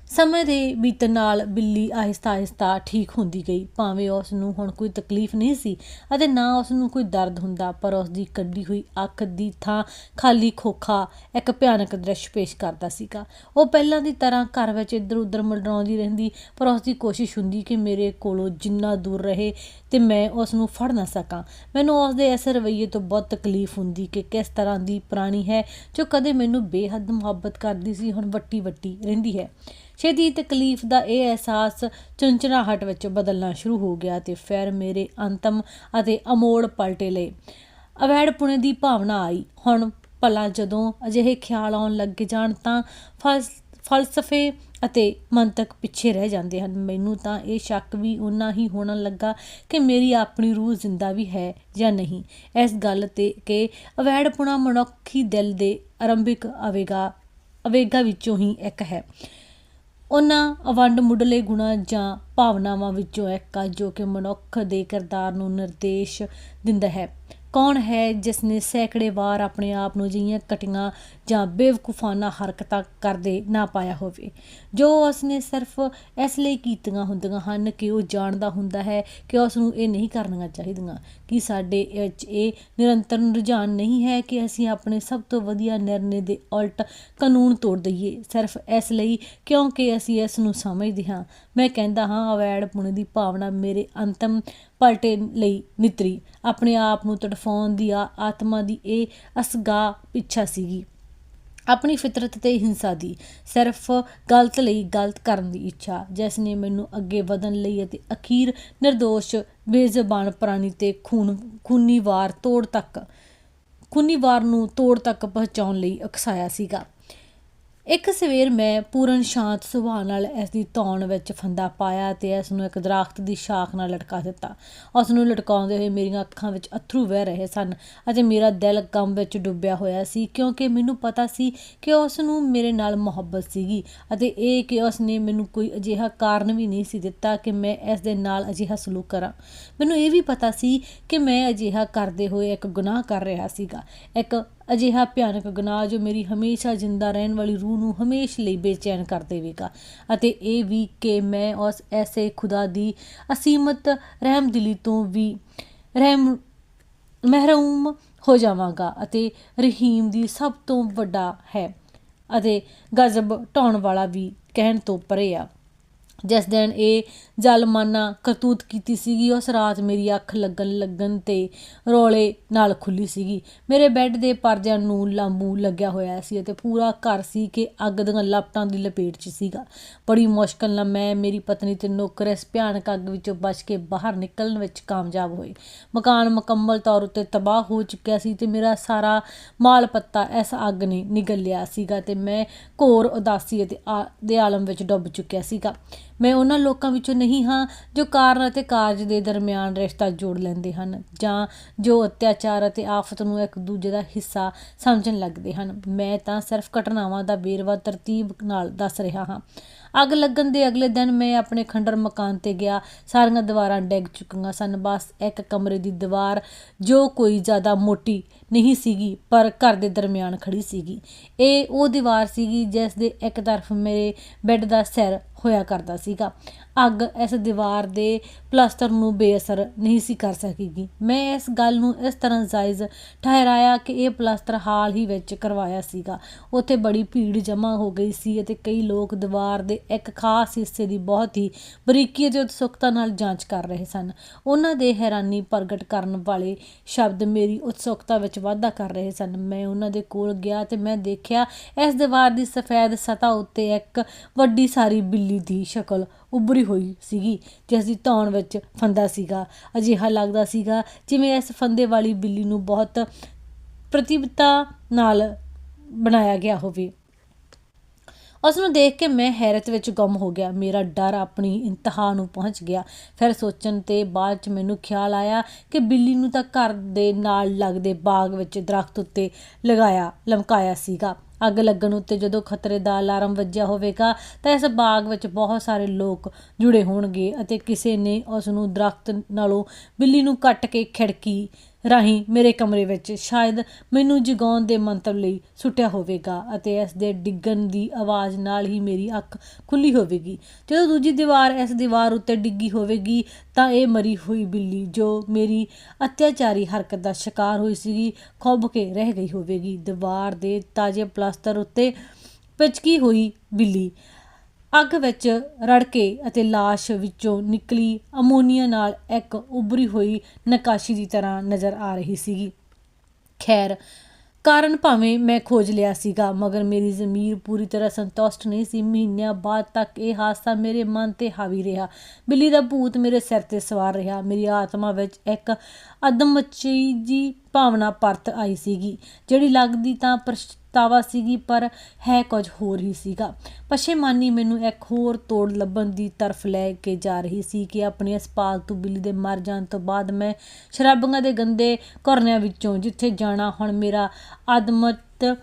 ਸਮੇਂ ਦੇ ਬੀਤਣ ਨਾਲ ਬਿੱਲੀ ਆਹਿਸਤਾ ਆਹਿਸਤਾ ਠੀਕ ਹੁੰਦੀ ਗਈ। ਭਾਵੇਂ ਉਸ ਨੂੰ ਹੁਣ ਕੋਈ ਤਕਲੀਫ ਨਹੀਂ ਸੀ ਅਤੇ ਨਾ ਉਸ ਨੂੰ ਕੋਈ ਦਰਦ ਹੁੰਦਾ, ਪਰ ਉਸ ਦੀ ਕੱਢੀ ਹੋਈ ਅੱਖ ਦੀ ਥਾਂ ਖਾਲੀ ਖੋਖਾ ਇੱਕ ਭਿਆਨਕ ਦ੍ਰਿਸ਼ ਪੇਸ਼ ਕਰਦਾ ਸੀਗਾ। ਉਹ ਪਹਿਲਾਂ ਦੀ ਤਰ੍ਹਾਂ ਘਰ ਵਿੱਚ ਇੱਧਰ ਉੱਧਰ ਮੰਡਰਾਉਂਦੀ ਰਹਿੰਦੀ, ਪਰ ਉਸ ਦੀ ਕੋਸ਼ਿਸ਼ ਹੁੰਦੀ ਕਿ ਮੇਰੇ ਕੋਲੋਂ ਜਿੰਨਾ ਦੂਰ ਰਹੇ ਤੇ ਮੈਂ ਉਸ ਨੂੰ ਫੜ ਨਾ ਸਕਾਂ। ਮੈਨੂੰ ਉਸ ਦੇ ਇਸ ਰਵੱਈਏ ਤੋਂ ਬਹੁਤ ਤਕਲੀਫ ਹੁੰਦੀ ਕਿ ਕਿਸ ਤਰ੍ਹਾਂ ਦੀ ਪ੍ਰਾਣੀ ਹੈ ਜੋ ਕਦੇ ਮੈਨੂੰ ਬੇਹੱਦ ਮੁਹੱਬਤ ਕਰਦੀ ਸੀ, ਹੁਣ ਵੱਟੀ ਵੱਟੀ ਰਹਿੰਦੀ ਹੈ। ਛੇਤੀ ਤਕਲੀਫ ਦਾ ਇਹ ਅਹਿਸਾਸ ਚੁੰਚਨਾਹਟ ਵਿੱਚ ਬਦਲਣਾ ਸ਼ੁਰੂ ਹੋ ਗਿਆ ਤੇ ਫਿਰ ਮੇਰੇ ਅੰਤਮ ਅਤੇ ਅਮੋੜ ਪਲਟੇ ਲਏ। ਅਵੈੜ ਪੁਣੇ ਦੀ ਭਾਵਨਾ ਆਈ। ਹੁਣ ਭਲਾ ਜਦੋਂ ਅਜਿਹੇ ਖਿਆਲ ਆਉਣ ਲੱਗ ਜਾਣ ਤਾਂ ਫਲਸ ਫਲਸਫੇ ਅਤੇ ਮੰਤਕ ਪਿੱਛੇ ਰਹਿ ਜਾਂਦੇ ਹਨ। ਮੈਨੂੰ ਤਾਂ ਇਹ ਸ਼ੱਕ ਵੀ ਉਨਾ ਹੀ ਹੋਣ ਲੱਗਾ ਕਿ ਮੇਰੀ ਆਪਣੀ ਰੂਹ ਜ਼ਿੰਦਾ ਵੀ ਹੈ ਜਾਂ ਨਹੀਂ। ਇਸ ਗੱਲ ਤੇ ਕਿ ਅਵੈੜਪੁਣਾ ਮਨੁੱਖੀ ਦਿਲ ਦੇ ਆਰੰਭਿਕ ਆਵੇਗਾ ਆਵੇਗਾ ਵਿੱਚੋਂ ਹੀ ਇੱਕ ਹੈ। ਉਹਨਾਂ ਅਵੰਡ ਮੁੱਢਲੇ ਗੁਣਾਂ ਜਾਂ ਭਾਵਨਾਵਾਂ ਵਿੱਚੋਂ ਇੱਕ ਆ ਜੋ ਕਿ ਮਨੁੱਖ ਦੇ ਕਿਰਦਾਰ ਨੂੰ ਨਿਰਦੇਸ਼ ਦਿੰਦਾ ਹੈ। ਕੌਣ ਹੈ ਜਿਸ ਨੇ ਸੈਂਕੜੇ ਵਾਰ ਆਪਣੇ ਆਪ ਨੂੰ ਜਿਹੀਆਂ ਕਟੀਆਂ ਜਾਂ ਬੇਵਕੂਫਾਨਾ ਹਰਕਤਾਂ ਕਰਦੇ ਨਾ ਪਾਇਆ ਹੋਵੇ? ਜੋ ਉਸਨੇ ਸਿਰਫ ਇਸ ਲਈ ਕੀਤੀਆਂ ਹੁੰਦੀਆਂ ਹਨ ਕਿ ਉਹ ਜਾਣਦਾ ਹੁੰਦਾ ਹੈ ਕਿ ਉਸ ਨੂੰ ਇਹ ਨਹੀਂ ਕਰਨੀਆਂ ਚਾਹੀਦੀਆਂ। ਕਿ ਸਾਡੇ ਵਿੱਚ ਇਹ ਨਿਰੰਤਰ ਰੁਝਾਨ ਨਹੀਂ ਹੈ ਕਿ ਅਸੀਂ ਆਪਣੇ ਸਭ ਤੋਂ ਵਧੀਆ ਨਿਰਣੇ ਦੇ ਉਲਟ ਕਾਨੂੰਨ ਤੋੜ ਦਈਏ। ਸਿਰਫ ਇਸ ਲਈ ਕਿਉਂਕਿ ਅਸੀਂ ਇਸ ਨੂੰ ਸਮਝਦੇ ਹਾਂ। ਮੈਂ ਕਹਿੰਦਾ ਹਾਂ ਅਵੈੜ ਪੁਣੇ ਦੀ ਭਾਵਨਾ ਮੇਰੇ ਅੰਤਮ ਪਲਟੇ ਲਈ ਨਿਤਰੀ। ਆਪਣੇ ਆਪ ਨੂੰ ਤੜਫਾਉਣ ਦੀ ਆ- ਆਤਮਾ ਦੀ ਇਹ ਅਸਗਾ ਪਿੱਛਾ ਸੀਗੀ। ਆਪਣੀ ਫਿਤਰਤ ਤੇ ਹਿੰਸਾ ਦੀ, ਸਿਰਫ ਗਲਤ ਲਈ ਗਲਤ ਕਰਨ ਦੀ ਇੱਛਾ, ਜਿਸ ਨੇ ਮੈਨੂੰ ਅੱਗੇ ਵਧਣ ਲਈ ਅਤੇ ਅਖੀਰ નિર્ਦੋਸ਼ ਬੇਜ਼ਬਾਨ ਪ੍ਰਾਣੀ ਤੇ ਖੂਨ ਖੂਨੀ ਵਾਰ ਤੋੜ ਤੱਕ ਖੂਨੀ ਵਾਰ ਨੂੰ ਤੋੜ ਤੱਕ ਪਹੁੰਚਾਉਣ ਲਈ ਉਕਸਾਇਆ ਸੀਗਾ। ਇੱਕ ਸਵੇਰ ਮੈਂ ਪੂਰਨ ਸ਼ਾਂਤ ਸੁਭਾਅ ਨਾਲ ਇਸ ਦੀ ਧੌਣ ਵਿੱਚ ਫੰਦਾ ਪਾਇਆ ਤੇ ਇਸ ਨੂੰ ਇੱਕ ਦਰਖਤ ਦੀ ਸ਼ਾਖ ਨਾਲ ਲਟਕਾ ਦਿੱਤਾ। ਉਸ ਨੂੰ ਲਟਕਾਉਂਦੇ ਹੋਏ ਮੇਰੀਆਂ ਅੱਖਾਂ ਵਿੱਚ ਅਥਰੂ ਵਹਿ ਰਹੇ ਸਨ ਅਤੇ ਮੇਰਾ ਦਿਲ ਗਮ ਵਿੱਚ ਡੁੱਬਿਆ ਹੋਇਆ ਸੀ ਕਿਉਂਕਿ ਮੈਨੂੰ ਪਤਾ ਸੀ ਕਿ ਉਸ ਨੂੰ ਮੇਰੇ ਨਾਲ ਮੁਹੱਬਤ ਸੀਗੀ ਅਤੇ ਇਹ ਕਿ ਉਸ ਨੇ ਮੈਨੂੰ ਕੋਈ ਅਜਿਹਾ ਕਾਰਨ ਵੀ ਨਹੀਂ ਸੀ ਦਿੱਤਾ ਕਿ ਮੈਂ ਇਸ ਦੇ ਨਾਲ ਅਜਿਹਾ ਸਲੂਕ ਕਰਾਂ। ਮੈਨੂੰ ਇਹ ਵੀ ਪਤਾ ਸੀ ਕਿ ਮੈਂ ਅਜਿਹਾ ਕਰਦੇ ਹੋਏ ਇੱਕ ਗੁਨਾਹ ਕਰ ਰਿਹਾ ਸੀਗਾ। ਇੱਕ ਅਜਿਹਾ ਭਿਆਨਕ ਗੁਨਾਹ ਜੋ ਮੇਰੀ ਹਮੇਸ਼ਾ ਜਿੰਦਾ ਰਹਿਣ ਵਾਲੀ ਰੂਹ ਨੂੰ ਹਮੇਸ਼ ਲਈ ਬੇਚੈਨ ਕਰ ਦੇਵੇਗਾ। ਅਤੇ ਇਹ ਵੀ ਕਿ ਮੈਂ ਉਸ ਐਸੇ ਖੁਦਾ ਦੀ ਅਸੀਮਤ ਰਹਿਮਦਿਲੀ ਤੋਂ ਵੀ ਰਹਿਮ, ਮਹਿਰੂਮ ਹੋ ਜਾਵਾਂਗਾ ਅਤੇ ਰਹੀਮ ਦੀ ਸਭ ਤੋਂ ਵੱਡਾ ਹੈ ਅਤੇ ਗਜ਼ਬ ਢਾਉਣ ਵਾਲਾ ਵੀ ਕਹਿਣ ਤੋਂ ਪਰੇ ਆ। ਜਿਸ ਦਿਨ ਇਹ ਜ਼ਲਮਾਨਾ ਕਰਤੂਤ ਕੀਤੀ ਸੀਗੀ, ਉਸ ਰਾਤ ਮੇਰੀ ਅੱਖ ਲੱਗਣ ਲੱਗਣ ਤੇ ਰੋਲੇ ਨਾਲ ਖੁੱਲੀ ਸੀਗੀ। ਮੇਰੇ ਬੈੱਡ ਦੇ ਪਰਦਿਆਂ ਨੂੰ ਲਾਂਬੂ ਲੱਗਿਆ ਹੋਇਆ ਸੀ ਅਤੇ ਪੂਰਾ ਘਰ ਸੀ ਕਿ ਅੱਗ ਦੀਆਂ ਲਪਟਾਂ ਦੀ ਲਪੇਟ 'ਚ ਸੀਗਾ। ਬੜੀ ਮੁਸ਼ਕਲ ਨਾਲ ਮੈਂ, ਮੇਰੀ ਪਤਨੀ ਤੇ ਨੌਕਰ ਇਸ ਭਿਆਨਕ ਅੱਗ ਵਿੱਚੋਂ ਬਚ ਕੇ ਬਾਹਰ ਨਿਕਲਣ ਵਿੱਚ ਕਾਮਯਾਬ ਹੋਏ ਮਕਾਨ ਮੁਕੰਮਲ ਤੌਰ ਉੱਤੇ ਤਬਾਹ ਹੋ ਚੁੱਕਿਆ ਸੀ ਤੇ ਮੇਰਾ ਸਾਰਾ ਮਾਲ ਪੱਤਾ ਇਸ ਅੱਗ ਨੇ ਨਿਗਲ ਲਿਆ ਸੀਗਾ ਤੇ ਮੈਂ ਘੋਰ ਉਦਾਸੀ ਅਤੇ ਆ- ਦੇ ਆਲਮ ਵਿੱਚ ਡੁੱਬ ਚੁੱਕਿਆ ਸੀਗਾ। ਮੈਂ ਉਹਨਾਂ ਲੋਕਾਂ ਵਿੱਚੋਂ ਨਹੀਂ ਹਾਂ ਜੋ ਕਾਰਨ ਅਤੇ ਕਾਰਜ ਦੇ ਦਰਮਿਆਨ ਰਿਸ਼ਤਾ ਜੋੜ ਲੈਂਦੇ ਹਨ ਜਾਂ ਜੋ ਅਤਿਆਚਾਰ ਅਤੇ ਆਫਤ ਨੂੰ ਇੱਕ ਦੂਜੇ ਦਾ ਹਿੱਸਾ ਸਮਝਣ ਲੱਗਦੇ ਹਨ। ਮੈਂ ਤਾਂ ਸਿਰਫ ਘਟਨਾਵਾਂ ਦਾ ਵੇਰਵਾ ਤਰਤੀਬ ਨਾਲ ਦੱਸ ਰਿਹਾ ਹਾਂ। ਅੱਗ ਲੱਗਣ ਦੇ ਅਗਲੇ ਦਿਨ ਮੈਂ ਆਪਣੇ ਖੰਡਰ ਮਕਾਨ ਤੇ ਗਿਆ। ਸਾਰੀਆਂ ਦੀਵਾਰਾਂ ਡਿੱਗ ਚੁੱਕੀਆਂ ਸਨ। ਬਸ ਇੱਕ ਕਮਰੇ ਦੀ ਦੀਵਾਰ ਜੋ ਕੋਈ ਜ਼ਿਆਦਾ ਮੋਟੀ ਨਹੀਂ ਸੀਗੀ, ਪਰ ਘਰ ਦੇ ਦਰਮਿਆਨ ਖੜੀ ਸੀਗੀ। ਇਹ ਉਹ ਦੀਵਾਰ ਸੀਗੀ ਜਿਸ ਦੇ ਇੱਕ ਤਰਫ ਮੇਰੇ ਬੈੱਡ ਦਾ ਸਿਰ ਹੋਇਆ ਕਰਦਾ ਸੀਗਾ। ਅੱਗ ਇਸ ਦੀਵਾਰ ਦੇ ਪਲਾਸਟਰ ਨੂੰ ਬੇਅਸਰ ਨਹੀਂ ਸੀ ਕਰ ਸਕੇਗੀ। ਮੈਂ ਇਸ ਗੱਲ ਨੂੰ ਇਸ ਤਰ੍ਹਾਂ ਜਾਇਜ਼ ਠਹਿਰਾਇਆ ਕਿ ਇਹ ਪਲਾਸਟਰ ਹਾਲ ਹੀ ਵਿੱਚ ਕਰਵਾਇਆ ਸੀਗਾ। ਉੱਥੇ ਬੜੀ ਭੀੜ ਜਮ੍ਹਾਂ ਹੋ ਗਈ ਸੀ ਅਤੇ ਕਈ ਲੋਕ ਦੀਵਾਰ ਦੇ ਇੱਕ ਖਾਸ ਹਿੱਸੇ ਦੀ ਬਹੁਤ ਹੀ ਬਰੀਕੀ ਅਤੇ ਉਤਸੁਕਤਾ ਨਾਲ ਜਾਂਚ ਕਰ ਰਹੇ ਸਨ। ਉਹਨਾਂ ਦੇ ਹੈਰਾਨੀ ਪ੍ਰਗਟ ਕਰਨ ਵਾਲੇ ਸ਼ਬਦ ਮੇਰੀ ਉਤਸੁਕਤਾ ਵਿੱਚ ਵਾਧਾ ਕਰ ਰਹੇ ਸਨ। ਮੈਂ ਉਹਨਾਂ ਦੇ ਕੋਲ ਗਿਆ ਤੇ ਮੈਂ ਦੇਖਿਆ ਇਸ ਦੀਵਾਰ ਦੀ ਸਫੈਦ ਸਤਹ ਉੱਤੇ ਇੱਕ ਵੱਡੀ ਸਾਰੀ ਬਿੱਲੀ ਬਿੱਲੀ ਦੀ ਸ਼ਕਲ ਉੱਭਰੀ ਹੋਈ ਸੀਗੀ ਜਿਸ ਦੀ ਧੌਣ ਵਿੱਚ ਫੰਦਾ ਸੀਗਾ। ਅਜਿਹਾ ਲੱਗਦਾ ਸੀਗਾ ਜਿਵੇਂ ਇਸ ਫੰਦੇ ਵਾਲੀ ਬਿੱਲੀ ਨੂੰ ਬਹੁਤ ਪ੍ਰਤਿਭਤਾ ਨਾਲ ਬਣਾਇਆ ਗਿਆ ਹੋਵੇ। ਉਸ ਨੂੰ ਦੇਖ ਕੇ ਮੈਂ ਹੈਰਤ ਵਿੱਚ ਗੁੰਮ ਹੋ ਗਿਆ। ਮੇਰਾ ਡਰ ਆਪਣੀ ਇੰਤਹਾ ਨੂੰ ਪਹੁੰਚ ਗਿਆ। ਫਿਰ ਸੋਚਣ ਤੇ ਬਾਅਦ ਚ ਮੈਨੂੰ ਖਿਆਲ ਆਇਆ ਕਿ ਬਿੱਲੀ ਨੂੰ ਤਾਂ ਘਰ ਦੇ ਨਾਲ ਲੱਗਦੇ ਬਾਗ ਵਿੱਚ ਦਰਖਤ ਉੱਤੇ ਲਗਾਇਆ, ਲਮਕਾਇਆ ਸੀਗਾ। ਅੱਗ ਲੱਗਣ ਉੱਤੇ ਜਦੋਂ ਖਤਰੇ ਦਾ ਅਲਾਰਮ ਵੱਜਿਆ ਹੋਵੇਗਾ, ਤਾਂ ਇਸ ਬਾਗ ਵਿੱਚ ਬਹੁਤ ਸਾਰੇ ਲੋਕ ਜੁੜੇ ਹੋਣਗੇ ਅਤੇ ਕਿਸੇ ਨੇ ਉਸ ਨੂੰ ਦਰਖਤ ਨਾਲੋਂ ਬਿੱਲੀ ਨੂੰ ਕੱਟ ਕੇ ਖਿੜਕੀ ਰਾਹੀਂ ਮੇਰੇ ਕਮਰੇ ਵਿੱਚ ਸ਼ਾਇਦ ਮੈਨੂੰ ਜਗਾਉਣ ਦੇ ਮੰਤਵ ਲਈ ਸੁੱਟਿਆ ਹੋਵੇਗਾ ਅਤੇ ਇਸ ਦੇ ਡਿੱਗਣ ਦੀ ਆਵਾਜ਼ ਨਾਲ ਹੀ ਮੇਰੀ ਅੱਖ ਖੁੱਲੀ ਹੋਵੇਗੀ। ਜਦੋਂ ਦੂਜੀ ਦੀਵਾਰ ਇਸ ਦੀਵਾਰ ਉੱਤੇ ਡਿੱਗੀ ਹੋਵੇਗੀ ਤਾਂ ਇਹ ਮਰੀ ਹੋਈ ਬਿੱਲੀ ਜੋ ਮੇਰੀ ਅਤਿਆਚਾਰੀ ਹਰਕਤ ਦਾ ਸ਼ਿਕਾਰ ਹੋਈ ਸੀਗੀ, ਖੁੱਭ ਕੇ ਰਹਿ ਗਈ ਹੋਵੇਗੀ। ਦੀਵਾਰ ਦੇ ਤਾਜ਼ੇ ਪਲਾਸਟਰ ਉੱਤੇ ਪਿਚਕੀ ਹੋਈ ਬਿੱਲੀ। ਅੱਗ ਵਿੱਚ ਰੜ ਕੇ ਅਤੇ ਲਾਸ਼ ਵਿੱਚੋਂ ਨਿਕਲੀ ਅਮੋਨੀਆ ਨਾਲ ਇੱਕ ਉੱਭਰੀ ਹੋਈ ਨਕਾਸ਼ੀ ਦੀ ਤਰ੍ਹਾਂ ਨਜ਼ਰ ਆ ਰਹੀ ਸੀਗੀ। ਖੈਰ, ਕਾਰਨ ਭਾਵੇਂ ਮੈਂ ਖੋਜ ਲਿਆ ਸੀਗਾ, ਮਗਰ ਮੇਰੀ ਜ਼ਮੀਰ ਪੂਰੀ ਤਰ੍ਹਾਂ ਸੰਤੁਸ਼ਟ ਨਹੀਂ ਸੀ। ਮਹੀਨਿਆਂ ਬਾਅਦ ਤੱਕ ਇਹ ਹਾਦਸਾ ਮੇਰੇ ਮਨ ਤੇ ਹਾਵੀ ਰਿਹਾ। ਬਿੱਲੀ ਦਾ ਭੂਤ ਮੇਰੇ ਸਿਰ ਤੇ ਸਵਾਰ ਰਿਹਾ। ਮੇਰੀ ਆਤਮਾ ਵਿੱਚ ਇੱਕ ਅਦਮਚੀ ਜੀ ਭਾਵਨਾ ਪਰਤ ਆਈ ਸੀਗੀ। ਜਿਹੜੀ ਲੱਗਦੀ ਤਾਂ ਪਛਤਾਵਾ ਸੀਗੀ, ਪਰ ਹੈ ਕੁਝ ਹੋਰ ਹੀ ਸੀਗਾ। ਪਛੇਮਾਨੀ ਮੈਨੂੰ ਇੱਕ ਹੋਰ ਤੋੜ ਲੱਭਣ ਦੀ ਤਰਫ ਲੈ ਕੇ ਜਾ ਰਹੀ ਸੀ ਕਿ ਆਪਣੇ ਇਸ ਪਾਲਤੂ ਬਿੱਲੀ ਦੇ ਮਰ ਜਾਣ ਤੋਂ ਬਾਅਦ ਮੈਂ ਸ਼ਰਾਬਾਂ ਦੇ ਗੰਦੇ ਘਰਨਿਆਂ ਵਿੱਚੋਂ ਜਿੱਥੇ ਜਾਣਾ ਹੁਣ ਮੇਰਾ ਆਦਮਤ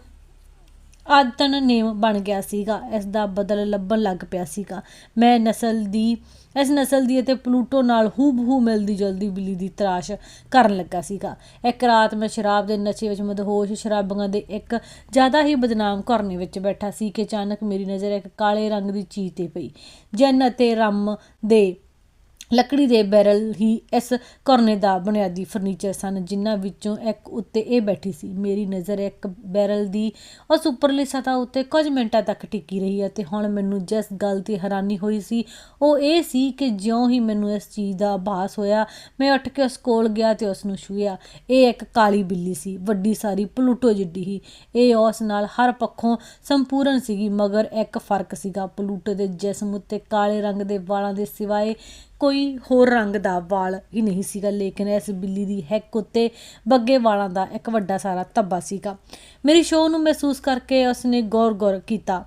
ਆਦਤਨ ਨੇਮ ਬਣ ਗਿਆ ਸੀਗਾ ਇਸ ਦਾ ਬਦਲ ਲੱਭਣ ਲੱਗ ਪਿਆ ਸੀਗਾ। ਮੈਂ ਨਸਲ ਦੀ, ਇਸ ਨਸਲ ਦੀ ਅਤੇ ਪਲੂਟੋ ਨਾਲ ਹੂਬਹੂ ਮਿਲਦੀ ਜਲਦੀ ਬਿੱਲੀ ਦੀ ਤਰਾਸ਼ ਕਰਨ ਲੱਗਾ ਸੀਗਾ। ਇੱਕ ਰਾਤ ਮੈਂ ਸ਼ਰਾਬ ਦੇ ਨਸ਼ੇ ਵਿੱਚ ਮਦਹੋਸ਼ ਸ਼ਰਾਬਾਂ ਦੇ ਇੱਕ ਜ਼ਿਆਦਾ ਹੀ ਬਦਨਾਮ ਘਰਨੇ ਵਿੱਚ ਬੈਠਾ ਸੀ ਕਿ ਅਚਾਨਕ ਮੇਰੀ ਨਜ਼ਰ ਇੱਕ ਕਾਲੇ ਰੰਗ ਦੀ ਚੀਜ਼ ਤੇ ਪਈ। ਜਨ ਅਤੇ ਰਮ ਦੇ ਲੱਕੜੀ ਦੇ ਬੈਰਲ ਹੀ ਇਸ ਘਰਨੇ ਦਾ ਬੁਨਿਆਦੀ ਫਰਨੀਚਰ ਸਨ, ਜਿਨ੍ਹਾਂ ਵਿੱਚੋਂ ਇੱਕ ਉੱਤੇ ਇਹ ਬੈਠੀ ਸੀ, ਮੇਰੀ ਨਜ਼ਰ ਇੱਕ ਬੈਰਲ ਦੀ, ਉਸ ਉੱਪਰਲੀ ਸਤ੍ਹਾ ਉੱਤੇ ਕੁਝ ਮਿੰਟਾਂ ਤੱਕ ਟਿਕੀ ਰਹੀ ਅਤੇ ਹੁਣ ਮੈਨੂੰ ਜਿਸ ਗੱਲ ਦੀ ਹੈਰਾਨੀ ਹੋਈ ਸੀ, ਉਹ ਇਹ ਸੀ ਕਿ ਜਿਉਂ ਹੀ ਮੈਨੂੰ ਇਸ ਚੀਜ਼ ਦਾ ਆਭਾਸ ਹੋਇਆ, ਮੈਂ ਉੱਠ ਕੇ ਉਸ ਕੋਲ ਗਿਆ ਤੇ ਉਸ ਨੂੰ ਛੂਹਿਆ। ਇਹ ਇੱਕ ਕਾਲੀ ਬਿੱਲੀ ਸੀ, ਵੱਡੀ ਸਾਰੀ ਪਲੂਟੋ ਜਿੱਡੀ ਹੀ। ਇਹ ਉਸ ਨਾਲ ਹਰ ਪੱਖੋਂ ਸੰਪੂਰਨ ਸੀਗੀ, ਮਗਰ ਇੱਕ ਫ਼ਰਕ ਸੀਗਾ, ਪਲੂਟੋ ਦੇ ਜਿਸਮ ਉੱਤੇ ਕਾਲੇ ਰੰਗ ਦੇ ਵਾਲਾਂ ਦੇ ਸਿਵਾਏ ਕੋਈ ਹੋਰ ਰੰਗ ਦਾ ਵਾਲ ਹੀ ਨਹੀਂ ਸੀਗਾ, ਲੇਕਿਨ ਇਸ ਬਿੱਲੀ ਦੀ ਹੈਕ ਉੱਤੇ ਬੱਗੇ ਵਾਲਾਂ ਦਾ ਇੱਕ ਵੱਡਾ ਸਾਰਾ ਧੱਬਾ ਸੀਗਾ। ਮੇਰੀ ਸ਼ੋਅ ਨੂੰ ਮਹਿਸੂਸ ਕਰਕੇ ਉਸਨੇ ਗੌਰ-ਗੌਰ ਕੀਤਾ।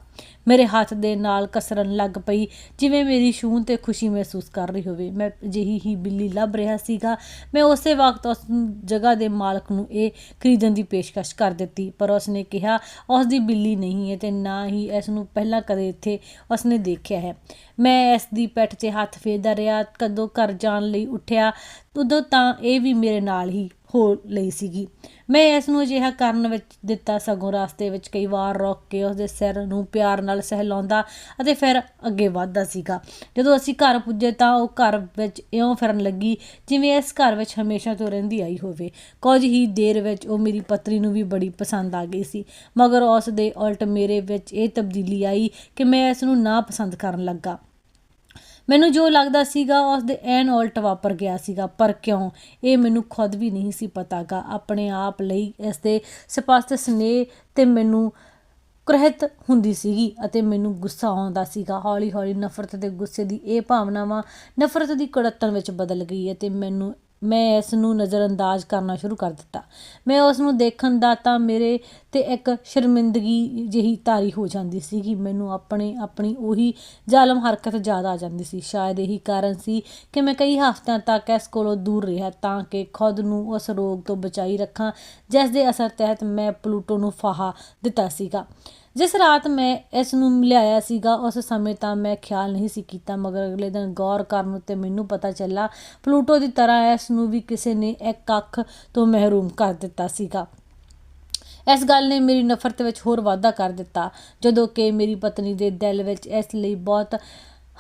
ਮੇਰੇ ਹੱਥ ਦੇ ਨਾਲ ਕਸਰਨ ਲੱਗ ਪਈ, ਜਿਵੇਂ ਮੇਰੀ ਛੂਹ ਤੇ ਖੁਸ਼ੀ ਮਹਿਸੂਸ ਕਰ ਰਹੀ ਹੋਵੇ। ਮੈਂ ਜਿਹੀ ਹੀ ਬਿੱਲੀ ਲੱਭ ਰਿਹਾ ਸੀਗਾ। ਮੈਂ ਉਸੇ ਵਕਤ ਉਸ ਜਗ੍ਹਾ ਦੇ ਮਾਲਕ ਨੂੰ ਇਹ ਖਰੀਦਣ ਦੀ ਪੇਸ਼ਕਸ਼ ਕਰ ਦਿੱਤੀ, ਪਰ ਉਸਨੇ ਕਿਹਾ ਉਸ ਦੀ ਬਿੱਲੀ ਨਹੀਂ ਹੈ ਤੇ ਨਾ ਹੀ ਇਸ ਨੂੰ ਪਹਿਲਾਂ ਕਦੇ ਇੱਥੇ ਉਸਨੇ ਦੇਖਿਆ ਹੈ। ਮੈਂ ਇਸ ਦੀ ਪਿੱਠ 'ਤੇ ਹੱਥ ਫੇਰਦਾ ਰਿਹਾ, ਕਦੋਂ ਘਰ ਜਾਣ ਲਈ ਉੱਠਿਆ, ਉਦੋਂ ਤਾਂ ਇਹ ਵੀ ਮੇਰੇ ਨਾਲ ਹੀ ਹੋ ਲਈ ਸੀਗੀ। ਮੈਂ ਇਸ ਨੂੰ ਅਜਿਹਾ ਕਰਨ ਵਿੱਚ ਦਿੱਤਾ ਸਗੋਂ ਰਸਤੇ ਵਿੱਚ ਕਈ ਵਾਰ ਰੋਕ ਕੇ ਉਸ ਦੇ ਸਿਰ ਨੂੰ ਪਿਆਰ ਨਾਲ ਸਹਿਲਾਉਂਦਾ ਅਤੇ ਫਿਰ ਅੱਗੇ ਵਧਦਾ ਸੀਗਾ। ਜਦੋਂ ਅਸੀਂ ਘਰ ਪੁੱਜੇ ਤਾਂ ਉਹ ਘਰ ਵਿੱਚ ਇਉਂ ਫਿਰਨ ਲੱਗੀ ਜਿਵੇਂ ਇਸ ਘਰ ਵਿੱਚ ਹਮੇਸ਼ਾ ਤੋਂ ਰਹਿੰਦੀ ਆਈ ਹੋਵੇ। ਕੁਝ ਹੀ ਦੇਰ ਵਿੱਚ ਉਹ ਮੇਰੀ ਪਤਨੀ ਨੂੰ ਵੀ ਬੜੀ ਪਸੰਦ ਆ ਗਈ ਸੀ। ਮਗਰ ਉਸ ਦੇ ਉਲਟ ਮੇਰੇ ਵਿੱਚ ਇਹ ਤਬਦੀਲੀ ਆਈ ਕਿ ਮੈਂ ਇਸ ਨੂੰ ਨਾ ਪਸੰਦ ਕਰਨ ਲੱਗਾ। ਮੈਨੂੰ ਜੋ ਲੱਗਦਾ ਸੀਗਾ, ਉਸ ਦੇ ਐਨ ਉਲਟ ਵਾਪਰ ਗਿਆ ਸੀਗਾ। ਪਰ ਕਿਉਂ? ਇਹ ਮੈਨੂੰ ਖੁਦ ਵੀ ਨਹੀਂ ਸੀ ਪਤਾਗਾ। ਆਪਣੇ ਆਪ ਲਈ ਇਸ ਦੇ ਸਪਸ਼ਟ ਸਨੇਹ ਤੇ ਮੈਨੂੰ ਕ੍ਰਹਿਤ ਹੁੰਦੀ ਸੀਗੀ ਅਤੇ ਮੈਨੂੰ ਗੁੱਸਾ ਆਉਂਦਾ ਸੀਗਾ। ਹੌਲੀ ਹੌਲੀ ਨਫ਼ਰਤ ਤੇ ਗੁੱਸੇ ਦੀ ਇਹ ਭਾਵਨਾਵਾਂ ਨਫ਼ਰਤ ਦੀ ਕੜਤਨ ਵਿੱਚ ਬਦਲ ਗਈ ਅਤੇ ਮੈਨੂੰ ਮੈਂ ਇਸ ਨੂੰ ਨਜ਼ਰਅੰਦਾਜ਼ ਕਰਨਾ ਸ਼ੁਰੂ ਕਰ ਦਿੱਤਾ। ਮੈਂ ਉਸ ਨੂੰ ਦੇਖਣ ਦਾ ਤਾਂ ਮੇਰੇ ਤੇ ਇੱਕ ਸ਼ਰਮਿੰਦਗੀ ਜਿਹੀ ਤਾਰੀ ਹੋ ਜਾਂਦੀ ਸੀ ਕਿ ਮੈਨੂੰ ਆਪਣੇ, ਆਪਣੀ ਉਹੀ ਜ਼ਾਲਮ ਹਰਕਤ ਯਾਦ ਆ ਜਾਂਦੀ ਸੀ। ਸ਼ਾਇਦ ਇਹੀ ਕਾਰਨ ਸੀ ਕਿ ਮੈਂ ਕਈ ਹਫ਼ਤਿਆਂ ਤੱਕ ਇਸ ਕੋਲੋਂ ਦੂਰ ਰਿਹਾ ਤਾਂ ਕਿ ਖੁਦ ਨੂੰ ਉਸ ਰੋਗ ਤੋਂ ਬਚਾਈ ਰੱਖਾਂ, ਜਿਸ ਦੇ ਅਸਰ ਤਹਿਤ ਮੈਂ ਪਲੂਟੋ ਨੂੰ ਫਾਹਾ ਦਿੱਤਾ ਸੀਗਾ। ਜਿਸ ਰਾਤ ਮੈਂ ਇਸ ਨੂੰ ਲਿਆਇਆ ਸੀਗਾ, ਉਸ ਸਮੇਂ ਤਾਂ ਮੈਂ ਖਿਆਲ ਨਹੀਂ ਸੀ ਕੀਤਾ, ਮਗਰ ਅਗਲੇ ਦਿਨ ਗੌਰ ਕਰਨ ਉੱਤੇ ਮੈਨੂੰ ਪਤਾ ਚੱਲਾ, ਪਲੂਟੋ ਦੀ ਤਰ੍ਹਾਂ ਇਸ ਨੂੰ ਵੀ ਕਿਸੇ ਨੇ ਇੱਕ ਅੱਖ ਤੋਂ ਮਹਿਰੂਮ ਕਰ ਦਿੱਤਾ ਸੀਗਾ। ਇਸ ਗੱਲ ਨੇ ਮੇਰੀ ਨਫ਼ਰਤ ਵਿੱਚ ਹੋਰ ਵਾਧਾ ਕਰ ਦਿੱਤਾ, ਜਦੋਂ ਕਿ ਮੇਰੀ ਪਤਨੀ ਦੇ ਦਿਲ ਵਿੱਚ ਇਸ ਲਈ ਬਹੁਤ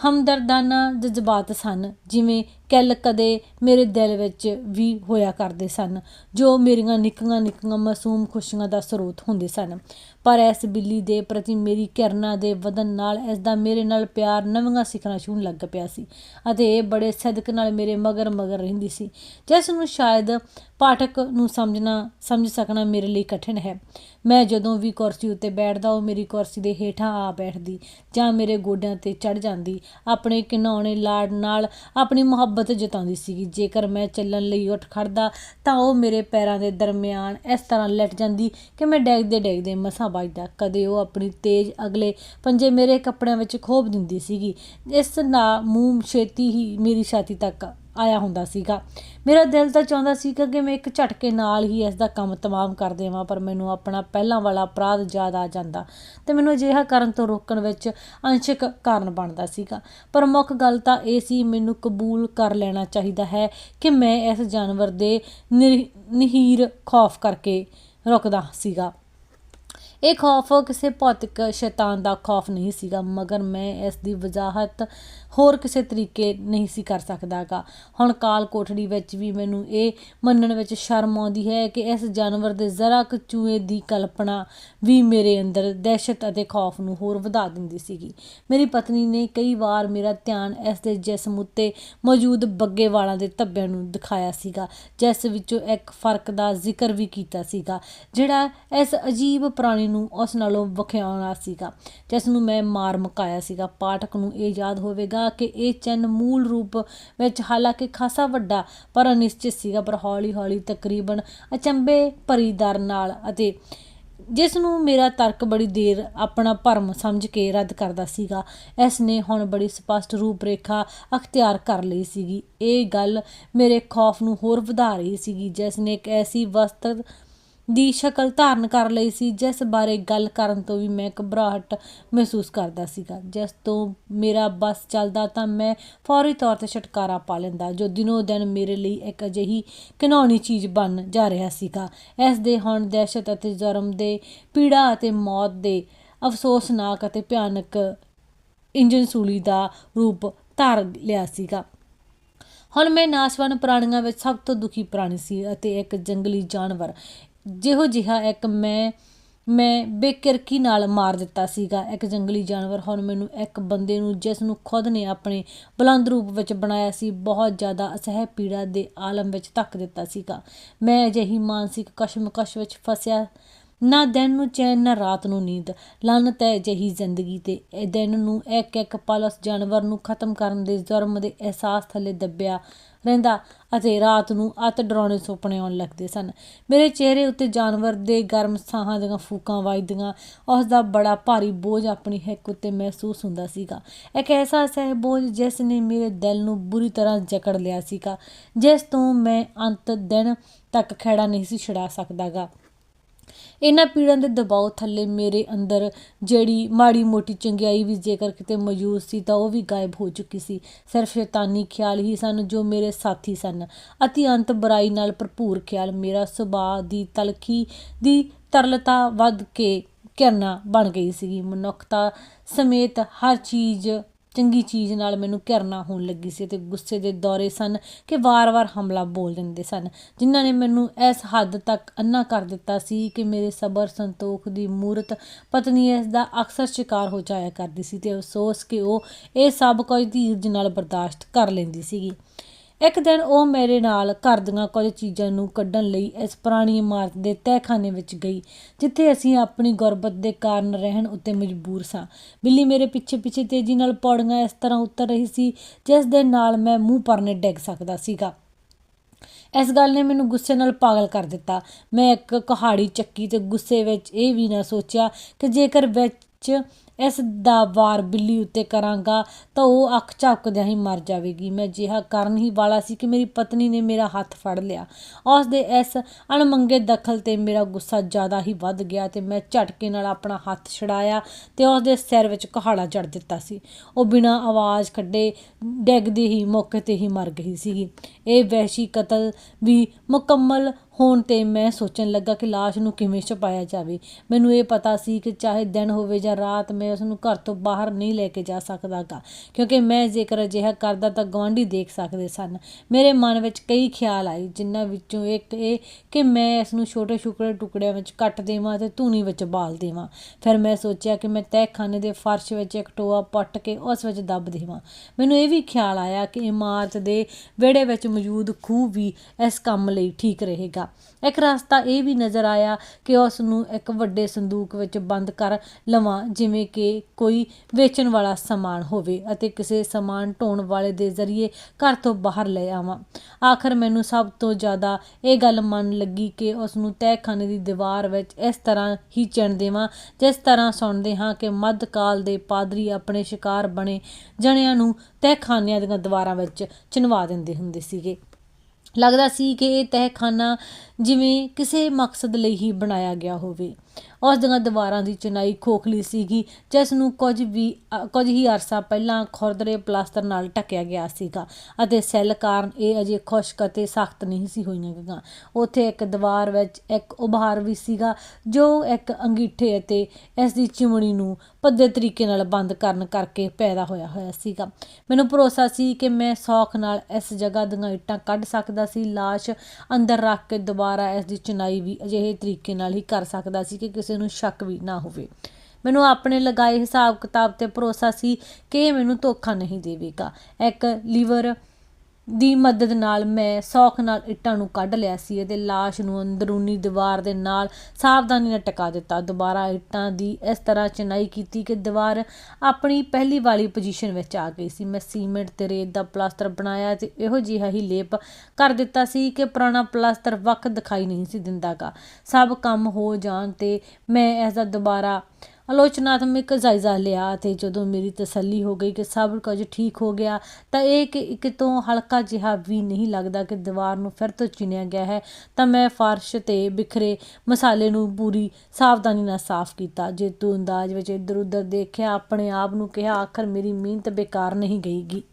ਹਮਦਰਦਾਨਾ ਜਜ਼ਬਾਤ ਸਨ, ਜਿਵੇਂ ਕੱਲ ਕਦੇ ਮੇਰੇ ਦਿਲ ਵਿੱਚ ਵੀ ਹੋਇਆ ਕਰਦੇ ਸਨ, ਜੋ ਮੇਰੀਆਂ ਨਿੱਕੀਆਂ ਨਿੱਕੀਆਂ ਮਾਸੂਮ ਖੁਸ਼ੀਆਂ ਦਾ ਸਰੋਤ ਹੁੰਦੇ ਸਨ। ਪਰ ਇਸ ਬਿੱਲੀ ਦੇ ਪ੍ਰਤੀ ਮੇਰੀ ਕਿਰਨਾਂ ਦੇ ਵਧਣ ਨਾਲ ਇਸ ਦਾ ਮੇਰੇ ਨਾਲ ਪਿਆਰ ਨਵੀਆਂ ਸਿੱਖਣਾ ਸ਼ੁਰੂ ਲੱਗ ਪਿਆ ਸੀ ਅਤੇ ਇਹ ਬੜੇ ਸਦਕ ਨਾਲ ਮੇਰੇ ਮਗਰ ਮਗਰ ਰਹਿੰਦੀ ਸੀ, ਜਿਸ ਨੂੰ ਸ਼ਾਇਦ ਪਾਠਕ ਨੂੰ ਸਮਝਣਾ, ਸਮਝ ਸਕਣਾ ਮੇਰੇ ਲਈ ਕਠਿਨ ਹੈ। ਮੈਂ ਜਦੋਂ ਵੀ ਕੁਰਸੀ ਉੱਤੇ ਬੈਠਦਾ, ਉਹ ਮੇਰੀ ਕੁਰਸੀ ਦੇ ਹੇਠਾਂ ਆ ਬੈਠਦੀ ਜਾਂ ਮੇਰੇ ਗੋਡਿਆਂ ਤੇ ਚੜ ਜਾਂਦੀ, ਆਪਣੇ ਕਿਨਾਉਣੇ ਲਾੜ ਨਾਲ ਆਪਣੀ ਮੁਹੱਬਤ ਜਤਾਉਂਦੀ ਸੀਗੀ। ਜੇਕਰ ਮੈਂ ਚੱਲਣ ਲਈ ਉੱਠ ਖੜਦਾ ਤਾਂ ਉਹ ਮੇਰੇ ਪੈਰਾਂ ਦੇ ਦਰਮਿਆਨ ਇਸ ਤਰ੍ਹਾਂ ਲਟ ਜਾਂਦੀ ਕਿ ਮੈਂ ਡੈਗਦੇ ਡੈਗਦੇ ਮਸਾਂ ਵੱਜਦਾ। ਕਦੇ ਉਹ ਆਪਣੀ ਤੇਜ਼ ਅਗਲੇ ਪੰਜੇ ਮੇਰੇ ਕੱਪੜਿਆਂ ਵਿੱਚ ਖੋਬ ਦਿੰਦੀ ਸੀਗੀ। ਇਸ ਨਾਲ ਮੂੰਹ ਛੇਤੀ ਹੀ ਮੇਰੀ ਛਾਤੀ ਤੱਕ ਆਇਆ ਹੁੰਦਾ ਸੀਗਾ। ਮੇਰਾ ਦਿਲ ਤਾਂ ਚਾਹੁੰਦਾ ਸੀ ਕਿ ਮੈਂ ਇੱਕ ਝਟਕੇ ਨਾਲ ਹੀ ਇਸ ਦਾ ਕੰਮ ਤਮਾਮ ਕਰ ਦੇਵਾਂ, ਪਰ ਮੈਨੂੰ ਆਪਣਾ ਪਹਿਲਾਂ ਵਾਲਾ ਅਪਰਾਧ ਯਾਦ ਆ ਜਾਂਦਾ ਤੇ ਮੈਨੂੰ ਅਜਿਹਾ ਕਰਨ ਤੋਂ ਰੋਕਣ ਵਿੱਚ ਅੰਸ਼ਕ ਕਾਰਨ ਬਣਦਾ ਸੀਗਾ। ਪਰ ਮੁੱਖ ਗੱਲ ਤਾਂ ਇਹ ਸੀ, ਮੈਨੂੰ ਕਬੂਲ ਕਰ ਲੈਣਾ ਚਾਹੀਦਾ ਹੈ ਕਿ ਮੈਂ ਇਸ ਜਾਨਵਰ ਦੇ ਨਿਰ- ਨਿਹੀਰ ਖੌਫ ਕਰਕੇ ਰੁਕਦਾ ਸੀਗਾ। ਇਹ ਖੌਫ ਕਿਸੇ ਭੌਤਿਕ ਸ਼ੈਤਾਨ ਦਾ ਖੌਫ ਨਹੀਂ ਸੀਗਾ, ਮਗਰ ਮੈਂ ਇਸ ਦੀ ਵਜ਼ਾਹਤ ਹੋਰ ਕਿਸੇ ਤਰੀਕੇ ਨਹੀਂ ਸੀ ਕਰ ਸਕਦਾਗਾ। ਹੁਣ ਕਾਲ ਕੋਠੜੀ ਵਿੱਚ ਵੀ ਮੈਨੂੰ ਇਹ ਮੰਨਣ ਵਿੱਚ ਸ਼ਰਮ ਆਉਂਦੀ ਹੈ ਕਿ ਇਸ ਜਾਨਵਰ ਦੇ ਜ਼ਰਾ ਕੁ ਚੂਹੇ ਦੀ ਕਲਪਨਾ ਵੀ ਮੇਰੇ ਅੰਦਰ ਦਹਿਸ਼ਤ ਅਤੇ ਖੌਫ ਨੂੰ ਹੋਰ ਵਧਾ ਦਿੰਦੀ ਸੀਗੀ। ਮੇਰੀ ਪਤਨੀ ਨੇ ਕਈ ਵਾਰ ਮੇਰਾ ਧਿਆਨ ਇਸ ਦੇ ਜਿਸਮ ਉੱਤੇ ਮੌਜੂਦ ਬੱਗੇ ਵਾਲਾਂ ਦੇ ਧੱਬਿਆਂ ਨੂੰ ਦਿਖਾਇਆ ਸੀਗਾ, ਜਿਸ ਵਿੱਚੋਂ ਇੱਕ ਫ਼ਰਕ ਦਾ ਜ਼ਿਕਰ ਵੀ ਕੀਤਾ ਸੀਗਾ, ਜਿਹੜਾ ਇਸ ਅਜੀਬ ਪ੍ਰਾਣੀ ਨੂੰ ਉਸ ਨਾਲੋਂ ਵਖਿਆਉਣਾ ਸੀਗਾ, ਜਿਸ ਨੂੰ ਮੈਂ ਮਾਰ ਮੁਕਾਇਆ ਸੀਗਾ। ਪਾਠਕ ਨੂੰ ਇਹ ਯਾਦ ਹੋਵੇਗਾ ਕਿ ਇਹ ਚਿੰਨ ਮੂਲ ਰੂਪ ਵਿੱਚ ਹਾਲਾਂਕਿ ਖਾਸਾ ਵੱਡਾ ਪਰ ਅਨਿਸ਼ਚਿਤ ਸੀਗਾ, ਪਰ ਹੌਲੀ ਹੌਲੀ ਤਕਰੀਬਨ ਅਚੰਬੇ ਭਰੀ ਦਰ ਨਾਲ ਅਤੇ ਜਿਸ ਨੂੰ ਮੇਰਾ ਤਰਕ ਬੜੀ ਦੇਰ ਆਪਣਾ ਭਰਮ ਸਮਝ ਕੇ ਰੱਦ ਕਰਦਾ ਸੀਗਾ, ਇਸ ਨੇ ਹੁਣ ਬੜੀ ਸਪਸ਼ਟ ਰੂਪਰੇਖਾ ਅਖਤਿਆਰ ਕਰ ਲਈ ਸੀਗੀ। ਇਹ ਗੱਲ ਮੇਰੇ ਖੌਫ ਨੂੰ ਹੋਰ ਵਧਾ ਰਹੀ ਸੀਗੀ, ਜਿਸ ਨੇ ਇੱਕ ਐਸੀ ਵਸਤ ਦੀ ਸ਼ਕਲ ਧਾਰਨ ਕਰ ਲਈ ਸੀ, ਜਿਸ ਬਾਰੇ ਗੱਲ ਕਰਨ ਤੋਂ ਵੀ ਮੈਂ ਘਬਰਾਹਟ ਮਹਿਸੂਸ ਕਰਦਾ ਸੀਗਾ। ਜਿਸ ਤੋਂ ਮੇਰਾ ਬਸ ਚੱਲਦਾ ਤਾਂ ਮੈਂ ਫੌਰੀ ਤੌਰ ਤੇ ਛੁਟਕਾਰਾ ਪਾ ਲੈਂਦਾ, ਜੋ ਦਿਨੋ ਦਿਨ ਮੇਰੇ ਲਈ ਇੱਕ ਅਜਿਹੀ ਘਿਨੌਣੀ ਚੀਜ਼ ਬਣ ਜਾ ਰਿਹਾ ਸੀਗਾ। ਇਸ ਦੇ ਹੁਣ ਦਹਿਸ਼ਤ ਅਤੇ ਜੁਰਮ ਦੇ ਪੀੜਾ ਅਤੇ ਮੌਤ ਦੇ ਅਫਸੋਸਨਾਕ ਅਤੇ ਭਿਆਨਕ ਇੰਜਨ ਸੂਲੀ ਦਾ ਰੂਪ ਧਾਰ ਲਿਆ ਸੀਗਾ। ਹੁਣ ਮੈਂ ਨਾਸ਼ਵਾਨ ਪ੍ਰਾਣੀਆਂ ਵਿੱਚ ਸਭ ਤੋਂ ਦੁਖੀ ਪ੍ਰਾਣੀ ਸੀ ਅਤੇ ਇੱਕ ਜੰਗਲੀ ਜਾਨਵਰ ਜਿਹੋ ਜਿਹਾ ਇੱਕ ਮੈਂ ਮੈਂ ਬੇਕਿਰਕੀ ਨਾਲ ਮਾਰ ਦਿੱਤਾ ਸੀਗਾ। ਇੱਕ ਜੰਗਲੀ ਜਾਨਵਰ ਹੁਣ ਮੈਨੂੰ ਇੱਕ ਬੰਦੇ ਨੂੰ, ਜਿਸ ਨੂੰ ਖੁਦ ਨੇ ਆਪਣੇ ਬੁਲੰਦ ਰੂਪ ਵਿੱਚ ਬਣਾਇਆ ਸੀ, ਬਹੁਤ ਜ਼ਿਆਦਾ ਅਸਹਿ ਪੀੜਾ ਦੇ ਆਲਮ ਵਿੱਚ ਧੱਕ ਦਿੱਤਾ ਸੀਗਾ। ਮੈਂ ਅਜਿਹੀ ਮਾਨਸਿਕ ਕਸ਼ਮਕਸ਼ ਵਿੱਚ ਫਸਿਆ। ਨਾ ਦਿਨ ਨੂੰ ਚੈਨ, ਨਾ ਰਾਤ ਨੂੰ ਨੀਂਦ। ਲਾਨਤ ਹੈ ਅਜਿਹੀ ਜ਼ਿੰਦਗੀ ਤੇ ਇਹ ਦਿਨ ਨੂੰ ਇੱਕ ਇੱਕ ਪਲ ਉਸ ਜਾਨਵਰ ਨੂੰ ਖਤਮ ਕਰਨ ਦੇ ਜ਼ੁਰਮ ਦੇ ਅਹਿਸਾਸ ਥੱਲੇ ਦੱਬਿਆ। ਰਹਿੰਦਾ ਅਤੇ ਰਾਤ ਨੂੰ ਅਤ ਡਰਾਉਣੇ ਸੁਪਨੇ ਆਉਣ ਲੱਗਦੇ ਸਨ। ਮੇਰੇ ਚਿਹਰੇ ਉੱਤੇ ਜਾਨਵਰ ਦੇ ਗਰਮ ਸਾਹਾਂ ਦੀਆਂ ਫੂਕਾਂ ਵੱਜਦੀਆਂ ਉਸ ਦਾ ਬੜਾ ਭਾਰੀ ਬੋਝ ਆਪਣੀ ਹਿੱਕ ਉੱਤੇ ਮਹਿਸੂਸ ਹੁੰਦਾ ਸੀਗਾ। ਇੱਕ ਐਸਾ ਸਹਿ ਬੋਝ ਜਿਸ ਨੇ ਮੇਰੇ ਦਿਲ ਨੂੰ ਬੁਰੀ ਤਰ੍ਹਾਂ ਜਕੜ ਲਿਆ ਸੀਗਾ, ਜਿਸ ਤੋਂ ਮੈਂ ਅੰਤ ਦਿਨ ਤੱਕ ਖੜਾ ਨਹੀਂ ਸੀ ਛੁਡਾ ਸਕਦਾਗਾ। ਇਹਨਾਂ ਪੀੜਾਂ ਦੇ ਦਬਾਅ ਥੱਲੇ ਮੇਰੇ ਅੰਦਰ ਜਿਹੜੀ ਮਾੜੀ ਮੋਟੀ ਚੰਗਿਆਈ ਵੀ ਜੇਕਰ ਕਿਤੇ ਮੌਜੂਦ ਸੀ ਤਾਂ ਉਹ ਵੀ ਗਾਇਬ ਹੋ ਚੁੱਕੀ ਸੀ। ਸਿਰਫ ਸ਼ੈਤਾਨੀ ਖਿਆਲ ਹੀ ਸਨ ਜੋ ਮੇਰੇ ਸਾਥੀ ਸਨ। ਅਤੀ ਅੰਤ ਬੁਰਾਈ ਨਾਲ ਭਰਪੂਰ ਖਿਆਲ ਮੇਰਾ ਸੁਭਾਅ ਦੀ ਤਲਖੀ ਦੀ ਤਰਲਤਾ ਵੱਧ ਕੇ ਘਿਰਨਾ ਬਣ ਗਈ ਸੀਗੀ। ਮਨੁੱਖਤਾ ਸਮੇਤ ਹਰ ਚੀਜ਼ ਚੰਗੀ ਚੀਜ਼ ਨਾਲ ਮੈਨੂੰ ਘਿਰਨਾ ਹੋਣ ਲੱਗੀ ਸੀ ਤੇ ਗੁੱਸੇ ਦੇ ਦੌਰੇ ਸਨ ਕਿ ਵਾਰ-ਵਾਰ ਹਮਲਾ ਬੋਲ ਦਿੰਦੇ ਸਨ। ਜਿਨ੍ਹਾਂ ਨੇ ਮੈਨੂੰ ਇਸ ਹੱਦ ਤੱਕ ਅੰਨਾ ਕਰ ਦਿੱਤਾ ਸੀ ਕਿ ਮੇਰੇ ਸਬਰ ਸੰਤੋਖ ਦੀ ਮੂਰਤ ਪਤਨੀ ਇਸ ਦਾ ਅਕਸਰ ਸ਼ਿਕਾਰ ਹੋ ਜਾਇਆ ਕਰਦੀ ਸੀ ਤੇ ਅਫਸੋਸ ਕਿ ਉਹ ਇਹ ਸਭ ਕੁਝ ਧੀਰਜ ਨਾਲ ਬਰਦਾਸ਼ਤ ਕਰ ਲੈਂਦੀ ਸੀਗੀ। ਇੱਕ ਦਿਨ ਉਹ ਮੇਰੇ ਨਾਲ ਘਰ ਦੀਆਂ ਕੁਝ ਚੀਜ਼ਾਂ ਨੂੰ ਕੱਢਣ ਲਈ ਇਸ ਪੁਰਾਣੀ ਇਮਾਰਤ ਦੇ ਤਹਿਖਾਨੇ ਵਿੱਚ ਗਈ, ਜਿੱਥੇ ਅਸੀਂ ਆਪਣੀ ਗੁਰਬਤ ਦੇ ਕਾਰਨ ਰਹਿਣ ਉੱਤੇ ਮਜਬੂਰ ਸਾਂ। ਬਿੱਲੀ ਮੇਰੇ ਪਿੱਛੇ ਪਿੱਛੇ ਤੇਜ਼ੀ ਨਾਲ ਪੌੜੀਆਂ ਇਸ ਤਰ੍ਹਾਂ ਉਤਰ ਰਹੀ ਸੀ, ਜਿਸ ਦੇ ਨਾਲ ਮੈਂ ਮੂੰਹ ਪਰਨੇ ਡਿੱਗ ਸਕਦਾ ਸੀਗਾ। ਇਸ ਗੱਲ ਨੇ ਮੈਨੂੰ ਗੁੱਸੇ ਨਾਲ ਪਾਗਲ ਕਰ ਦਿੱਤਾ। ਮੈਂ ਇੱਕ ਕਹਾੜੀ ਚੱਕੀ ਤੇ ਗੁੱਸੇ ਵਿੱਚ ਇਹ ਵੀ ਨਾ ਸੋਚਿਆ ਕਿ ਜੇਕਰ ਵਿੱਚ ਇਸ ਦਾ ਵਾਰ ਬਿੱਲੀ ਉੱਤੇ ਕਰਾਂਗਾ ਤਾਂ ਉਹ ਅੱਖ ਝਪਕਦਿਆਂ ਹੀ ਮਰ ਜਾਵੇਗੀ। ਮੈਂ ਜਿਹਾ ਕਰਨ ਹੀ ਵਾਲਾ ਸੀ ਕਿ ਮੇਰੀ ਪਤਨੀ ਨੇ ਮੇਰਾ ਹੱਥ ਫੜ ਲਿਆ। ਉਸ ਦੇ ਇਸ ਅਣਮੰਗੇ ਦਖਲ ਤੇ ਮੇਰਾ ਗੁੱਸਾ ਜ਼ਿਆਦਾ ਹੀ ਵੱਧ ਗਿਆ ਤੇ ਮੈਂ ਝਟਕੇ ਨਾਲ ਆਪਣਾ ਹੱਥ ਛਡਾਇਆ ਤੇ ਉਸ ਦੇ ਸਿਰ ਵਿੱਚ ਕਹਾੜਾ ਜੜ ਦਿੱਤਾ ਸੀ। ਉਹ ਬਿਨਾਂ ਆਵਾਜ਼ ਕੱਢੇ ਡੈਗਦੇ ਹੀ ਮੌਕੇ ਤੇ ਹੀ ਮਰ ਗਈ ਸੀਗੀ। ਇਹ ਵੈਸ਼ੀ ਕਤਲ ਵੀ ਮੁਕੰਮਲ ਹੋਣ ਤੇ ਮੈਂ ਸੋਚਣ ਲੱਗਾ ਕਿ ਲਾਸ਼ ਨੂੰ ਕਿਵੇਂ ਛੁਪਾਇਆ ਜਾਵੇ। ਮੈਨੂੰ ਇਹ ਪਤਾ ਸੀ ਕਿ ਚਾਹੇ ਦਿਨ ਹੋਵੇ ਜਾਂ ਰਾਤ, ਮੈਂ ਉਸ ਨੂੰ ਘਰ ਤੋਂ ਬਾਹਰ ਨਹੀਂ ਲੈ ਕੇ ਜਾ ਸਕਦਾਗਾ। ਕਿਉਂਕਿ ਮੈਂ ਜੇਕਰ ਅਜਿਹਾ ਕਰਦਾ ਤਾਂ ਗਵਾਂਢੀ ਦੇਖ ਸਕਦੇ ਸਨ। ਮੇਰੇ ਮਨ ਵਿੱਚ ਕਈ ਖਿਆਲ ਆਏ, ਜਿਨ੍ਹਾਂ ਵਿੱਚੋਂ ਇੱਕ ਇਹ ਕਿ ਮੈਂ ਇਸ ਨੂੰ ਛੋਟੇ ਛੁਕੜੇ ਟੁਕੜਿਆਂ ਵਿੱਚ ਕੱਟ ਦੇਵਾਂ ਤੇ ਧੂਣੀ ਵਿੱਚ ਬਾਲ ਦੇਵਾਂ। ਫਿਰ ਮੈਂ ਸੋਚਿਆ ਕਿ ਮੈਂ ਤਹਿਖਾਨੇ ਦੇ ਫਰਸ਼ ਵਿੱਚ ਇੱਕ ਟੋਆ ਪੱਟ ਕੇ ਉਸ ਵਿੱਚ ਦੱਬ ਦੇਵਾਂ। ਮੈਨੂੰ ਇਹ ਵੀ ਖਿਆਲ ਆਇਆ ਕਿ ਇਮਾਰਤ ਦੇ ਵਿਹੜੇ ਵਿੱਚ ਮੌਜੂਦ ਖੂਹ ਵੀ ਇਸ ਕੰਮ ਲਈ ਠੀਕ ਰਹੇਗਾ। ਇੱਕ ਰਸਤਾ ਇਹ ਵੀ ਨਜ਼ਰ ਆਇਆ ਕਿ ਉਸ ਨੂੰ ਇੱਕ ਵੱਡੇ ਸੰਦੂਕ ਵਿੱਚ ਬੰਦ ਕਰ ਲਵਾਂ, ਜਿਵੇਂ ਕਿ ਕੋਈ ਵੇਚਣ ਵਾਲਾ ਸਮਾਨ ਹੋਵੇ ਅਤੇ ਕਿਸੇ ਸਮਾਨ ਢੋਣ ਵਾਲੇ ਦੇ ਜ਼ਰੀਏ ਘਰ ਤੋਂ ਬਾਹਰ ਲੈ ਆਵਾਂ। ਆਖਰ ਮੈਨੂੰ ਸਭ ਤੋਂ ਜ਼ਿਆਦਾ ਇਹ ਗੱਲ ਮੰਨ ਲੱਗੀ ਕਿ ਉਸ ਨੂੰ ਤਹਿਖਾਨੇ ਦੀ ਦੀਵਾਰ ਵਿੱਚ ਇਸ ਤਰ੍ਹਾਂ ਹੀ ਚਿਣ ਦੇਵਾਂ, ਜਿਸ ਤਰ੍ਹਾਂ ਸੁਣਦੇ ਹਾਂ ਕਿ ਮੱਧਕਾਲ ਦੇ ਪਾਦਰੀ ਆਪਣੇ ਸ਼ਿਕਾਰ ਬਣੇ ਜਣਿਆਂ ਨੂੰ ਤਹਿਖਾਨਿਆਂ ਦੀਆਂ ਦੀਵਾਰਾਂ ਵਿੱਚ ਚਿਣਵਾ ਦਿੰਦੇ ਹੁੰਦੇ ਸੀਗੇ। ਲੱਗਦਾ ਸੀ ਕਿ ਇਹ ਤਹਿਖਾਨਾ ਜਿਵੇਂ ਕਿਸੇ ਮਕਸਦ ਲਈ ਹੀ ਬਣਾਇਆ ਗਿਆ ਹੋਵੇ। ਉਸ ਦੀਆਂ ਦੀਵਾਰਾਂ ਦੀ ਚਿਨਾਈ ਖੋਖਲੀ ਸੀਗੀ, ਜਿਸ ਨੂੰ ਕੁਝ ਵੀ ਕੁਝ ਹੀ ਅਰਸਾ ਪਹਿਲਾਂ ਖੁਰਦਰੇ ਪਲਾਸਟਰ ਨਾਲ ਢੱਕਿਆ ਗਿਆ ਸੀਗਾ ਅਤੇ ਸੈੱਲ ਕਾਰਨ ਇਹ ਅਜੇ ਖੁਸ਼ਕ ਅਤੇ ਸਖਤ ਨਹੀਂ ਸੀ ਹੋਈਆਂ ਗਈਆਂ। ਉੱਥੇ ਇੱਕ ਦੀਵਾਰ ਵਿੱਚ ਇੱਕ ਉਭਾਰ ਵੀ ਸੀਗਾ, ਜੋ ਇੱਕ ਅੰਗੀਠੇ ਅਤੇ ਇਸ ਦੀ ਚਿਮਣੀ ਨੂੰ ਭੱਦੇ ਤਰੀਕੇ ਨਾਲ ਬੰਦ ਕਰਨ ਕਰਕੇ ਪੈਦਾ ਹੋਇਆ ਹੋਇਆ ਸੀਗਾ। ਮੈਨੂੰ ਭਰੋਸਾ ਸੀ ਕਿ ਮੈਂ ਸੌਖ ਨਾਲ ਇਸ ਜਗ੍ਹਾ ਦੀਆਂ ਇੱਟਾਂ ਕੱਢ ਸਕਦਾ ਸੀ, ਲਾਸ਼ ਅੰਦਰ ਰੱਖ ਕੇ ਦੁਬਾਰਾ ਇਸ ਦੀ ਚੁਨਾਈ ਵੀ ਅਜਿਹੇ ਤਰੀਕੇ ਨਾਲ ਹੀ ਕਰ ਸਕਦਾ ਸੀ ਕਿ ਕਿਸੇ ਨੂੰ ਸ਼ੱਕ ਵੀ ਨਾ ਹੋਵੇ। ਮੈਨੂੰ ਆਪਣੇ ਲਗਾਏ ਹਿਸਾਬ ਕਿਤਾਬ ਤੇ ਭਰੋਸਾ ਸੀ ਕਿ ਇਹ ਮੈਨੂੰ ਧੋਖਾ ਨਹੀਂ ਦੇਵੇਗਾ। ਇੱਕ ਲੀਵਰ ਦੀ ਮਦਦ ਨਾਲ ਮੈਂ ਸੌਖ ਨਾਲ ਇੱਟਾਂ ਨੂੰ ਕੱਢ ਲਿਆ ਸੀ। ਅਤੇ ਲਾਸ਼ ਨੂੰ ਅੰਦਰੂਨੀ ਦੀਵਾਰ ਦੇ ਨਾਲ ਸਾਵਧਾਨੀ ਨਾਲ ਟਿਕਾ ਦਿੱਤਾ। ਦੁਬਾਰਾ ਇੱਟਾਂ ਦੀ ਇਸ ਤਰ੍ਹਾਂ ਚਿਨਾਈ ਕੀਤੀ ਕਿ ਦੀਵਾਰ ਆਪਣੀ ਪਹਿਲੀ ਵਾਲੀ ਪੋਜੀਸ਼ਨ ਵਿੱਚ ਆ ਗਈ ਸੀ। ਮੈਂ ਸੀਮੈਂਟ ਤੇ ਰੇਤ ਦਾ ਪਲਾਸਟਰ ਬਣਾਇਆ ਤੇ ਇਹੋ ਜਿਹਾ ਹੀ ਲੇਪ ਕਰ ਦਿੱਤਾ ਸੀ ਕਿ ਪੁਰਾਣਾ ਪਲਾਸਟਰ ਵੱਖ ਦਿਖਾਈ ਨਹੀਂ ਸੀ ਦਿੰਦਾਗਾ। ਸਭ ਕੰਮ ਹੋ ਜਾਣ ਤੇ ਮੈਂ ਇਸ ਦਾ ਦੁਬਾਰਾ ਆਲੋਚਨਾਤਮਕ ਜਾਇਜ਼ਾ ਲਿਆ ਅਤੇ ਜਦੋਂ ਮੇਰੀ ਤਸੱਲੀ ਹੋ ਗਈ ਕਿ ਸਭ ਕੁਝ ਠੀਕ ਹੋ ਗਿਆ, ਤਾਂ ਇਹ ਕਿ ਕਿਤੋਂ ਹਲਕਾ ਜਿਹਾ ਵੀ ਨਹੀਂ ਲੱਗਦਾ ਕਿ ਦੀਵਾਰ ਨੂੰ ਫਿਰ ਤੋਂ ਚਿਣਿਆ ਗਿਆ ਹੈ, ਤਾਂ ਮੈਂ ਫਰਸ਼ ਤੇ ਬਿਖਰੇ ਮਸਾਲੇ ਨੂੰ ਪੂਰੀ ਸਾਵਧਾਨੀ ਨਾਲ ਸਾਫ਼ ਕੀਤਾ। ਜੇਤੂ ਅੰਦਾਜ਼ ਵਿੱਚ ਇੱਧਰ ਉੱਧਰ ਦੇਖਿਆ, ਆਪਣੇ ਆਪ ਨੂੰ ਕਿਹਾ, ਆਖਰ ਮੇਰੀ ਮਿਹਨਤ ਬੇਕਾਰ ਨਹੀਂ ਗਈਗੀ।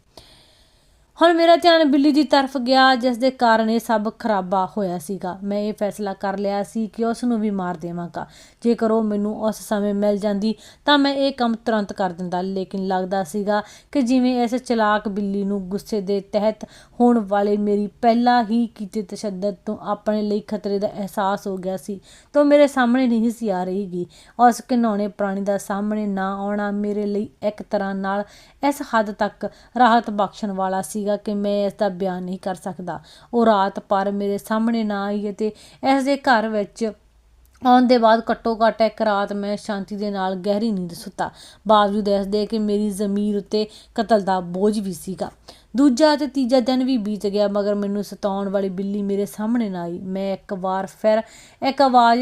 ਹੁਣ ਮੇਰਾ ਧਿਆਨ ਬਿੱਲੀ ਦੀ ਤਰਫ ਗਿਆ, ਜਿਸ ਦੇ ਕਾਰਨ ਇਹ ਸਭ ਖਰਾਬਾ ਹੋਇਆ ਸੀਗਾ। ਮੈਂ ਇਹ ਫੈਸਲਾ ਕਰ ਲਿਆ ਸੀ ਕਿ ਉਸ ਨੂੰ ਵੀ ਮਾਰ ਦੇਵਾਂਗਾ। ਜੇਕਰ ਉਹ ਮੈਨੂੰ ਉਸ ਸਮੇਂ ਮਿਲ ਜਾਂਦੀ, ਤਾਂ ਮੈਂ ਇਹ ਕੰਮ ਤੁਰੰਤ ਕਰ ਦਿੰਦਾ। ਲੇਕਿਨ ਲੱਗਦਾ ਸੀਗਾ ਕਿ ਜਿਵੇਂ ਇਸ ਚਲਾਕ ਬਿੱਲੀ ਨੂੰ ਗੁੱਸੇ ਦੇ ਤਹਿਤ ਹੋਣ ਵਾਲੇ ਮੇਰੀ ਪਹਿਲਾਂ ਹੀ ਕੀਤੇ ਤਸ਼ੱਦਦ ਤੋਂ ਆਪਣੇ ਲਈ ਖਤਰੇ ਦਾ ਅਹਿਸਾਸ ਹੋ ਗਿਆ ਸੀ, ਤਾਂ ਉਹ ਮੇਰੇ ਸਾਹਮਣੇ ਨਹੀਂ ਸੀ ਆ ਰਹੀਗੀ ਉਸ ਘਿਨਾਉਣੇ ਪ੍ਰਾਣੀ ਦਾ ਸਾਹਮਣੇ ਨਾ ਆਉਣਾ ਮੇਰੇ ਲਈ ਇੱਕ ਤਰ੍ਹਾਂ ਨਾਲ ਇਸ ਹੱਦ ਤੱਕ ਰਾਹਤ ਬਖਸ਼ਣ ਵਾਲਾ ਸੀ ਸੀਗਾ ਕਿ ਮੈਂ ਇਸ ਦਾ ਬਿਆਨ ਨਹੀਂ ਕਰ ਸਕਦਾ। ਉਹ ਰਾਤ ਪਰ ਮੇਰੇ ਸਾਹਮਣੇ ਨਾ ਆਈ ਅਤੇ ਇਸ ਦੇ ਘਰ ਵਿੱਚ ਆਉਣ ਦੇ ਬਾਅਦ ਘੱਟੋ ਘੱਟ ਇੱਕ ਰਾਤ ਮੈਂ ਸ਼ਾਂਤੀ ਦੇ ਨਾਲ ਗਹਿਰੀ ਨੀਂਦ ਸੁੱਤਾ। ਬਾਵਜੂਦ ਇਸ ਦੇ ਕਿ ਮੇਰੀ ਜ਼ਮੀਰ ਉੱਤੇ ਕਤਲ ਦਾ ਬੋਝ ਵੀ ਸੀਗਾ। ਦੂਜਾ ਤੇ ਤੀਜਾ ਦਿਨ ਵੀ ਬੀਤ ਗਿਆ, ਮਗਰ ਮੈਨੂੰ ਸਤਾਉਣ ਵਾਲੀ ਬਿੱਲੀ ਮੇਰੇ ਸਾਹਮਣੇ ਨਾ ਆਈ। ਮੈਂ ਇੱਕ ਵਾਰ ਫਿਰ ਇੱਕ ਆਵਾਜ਼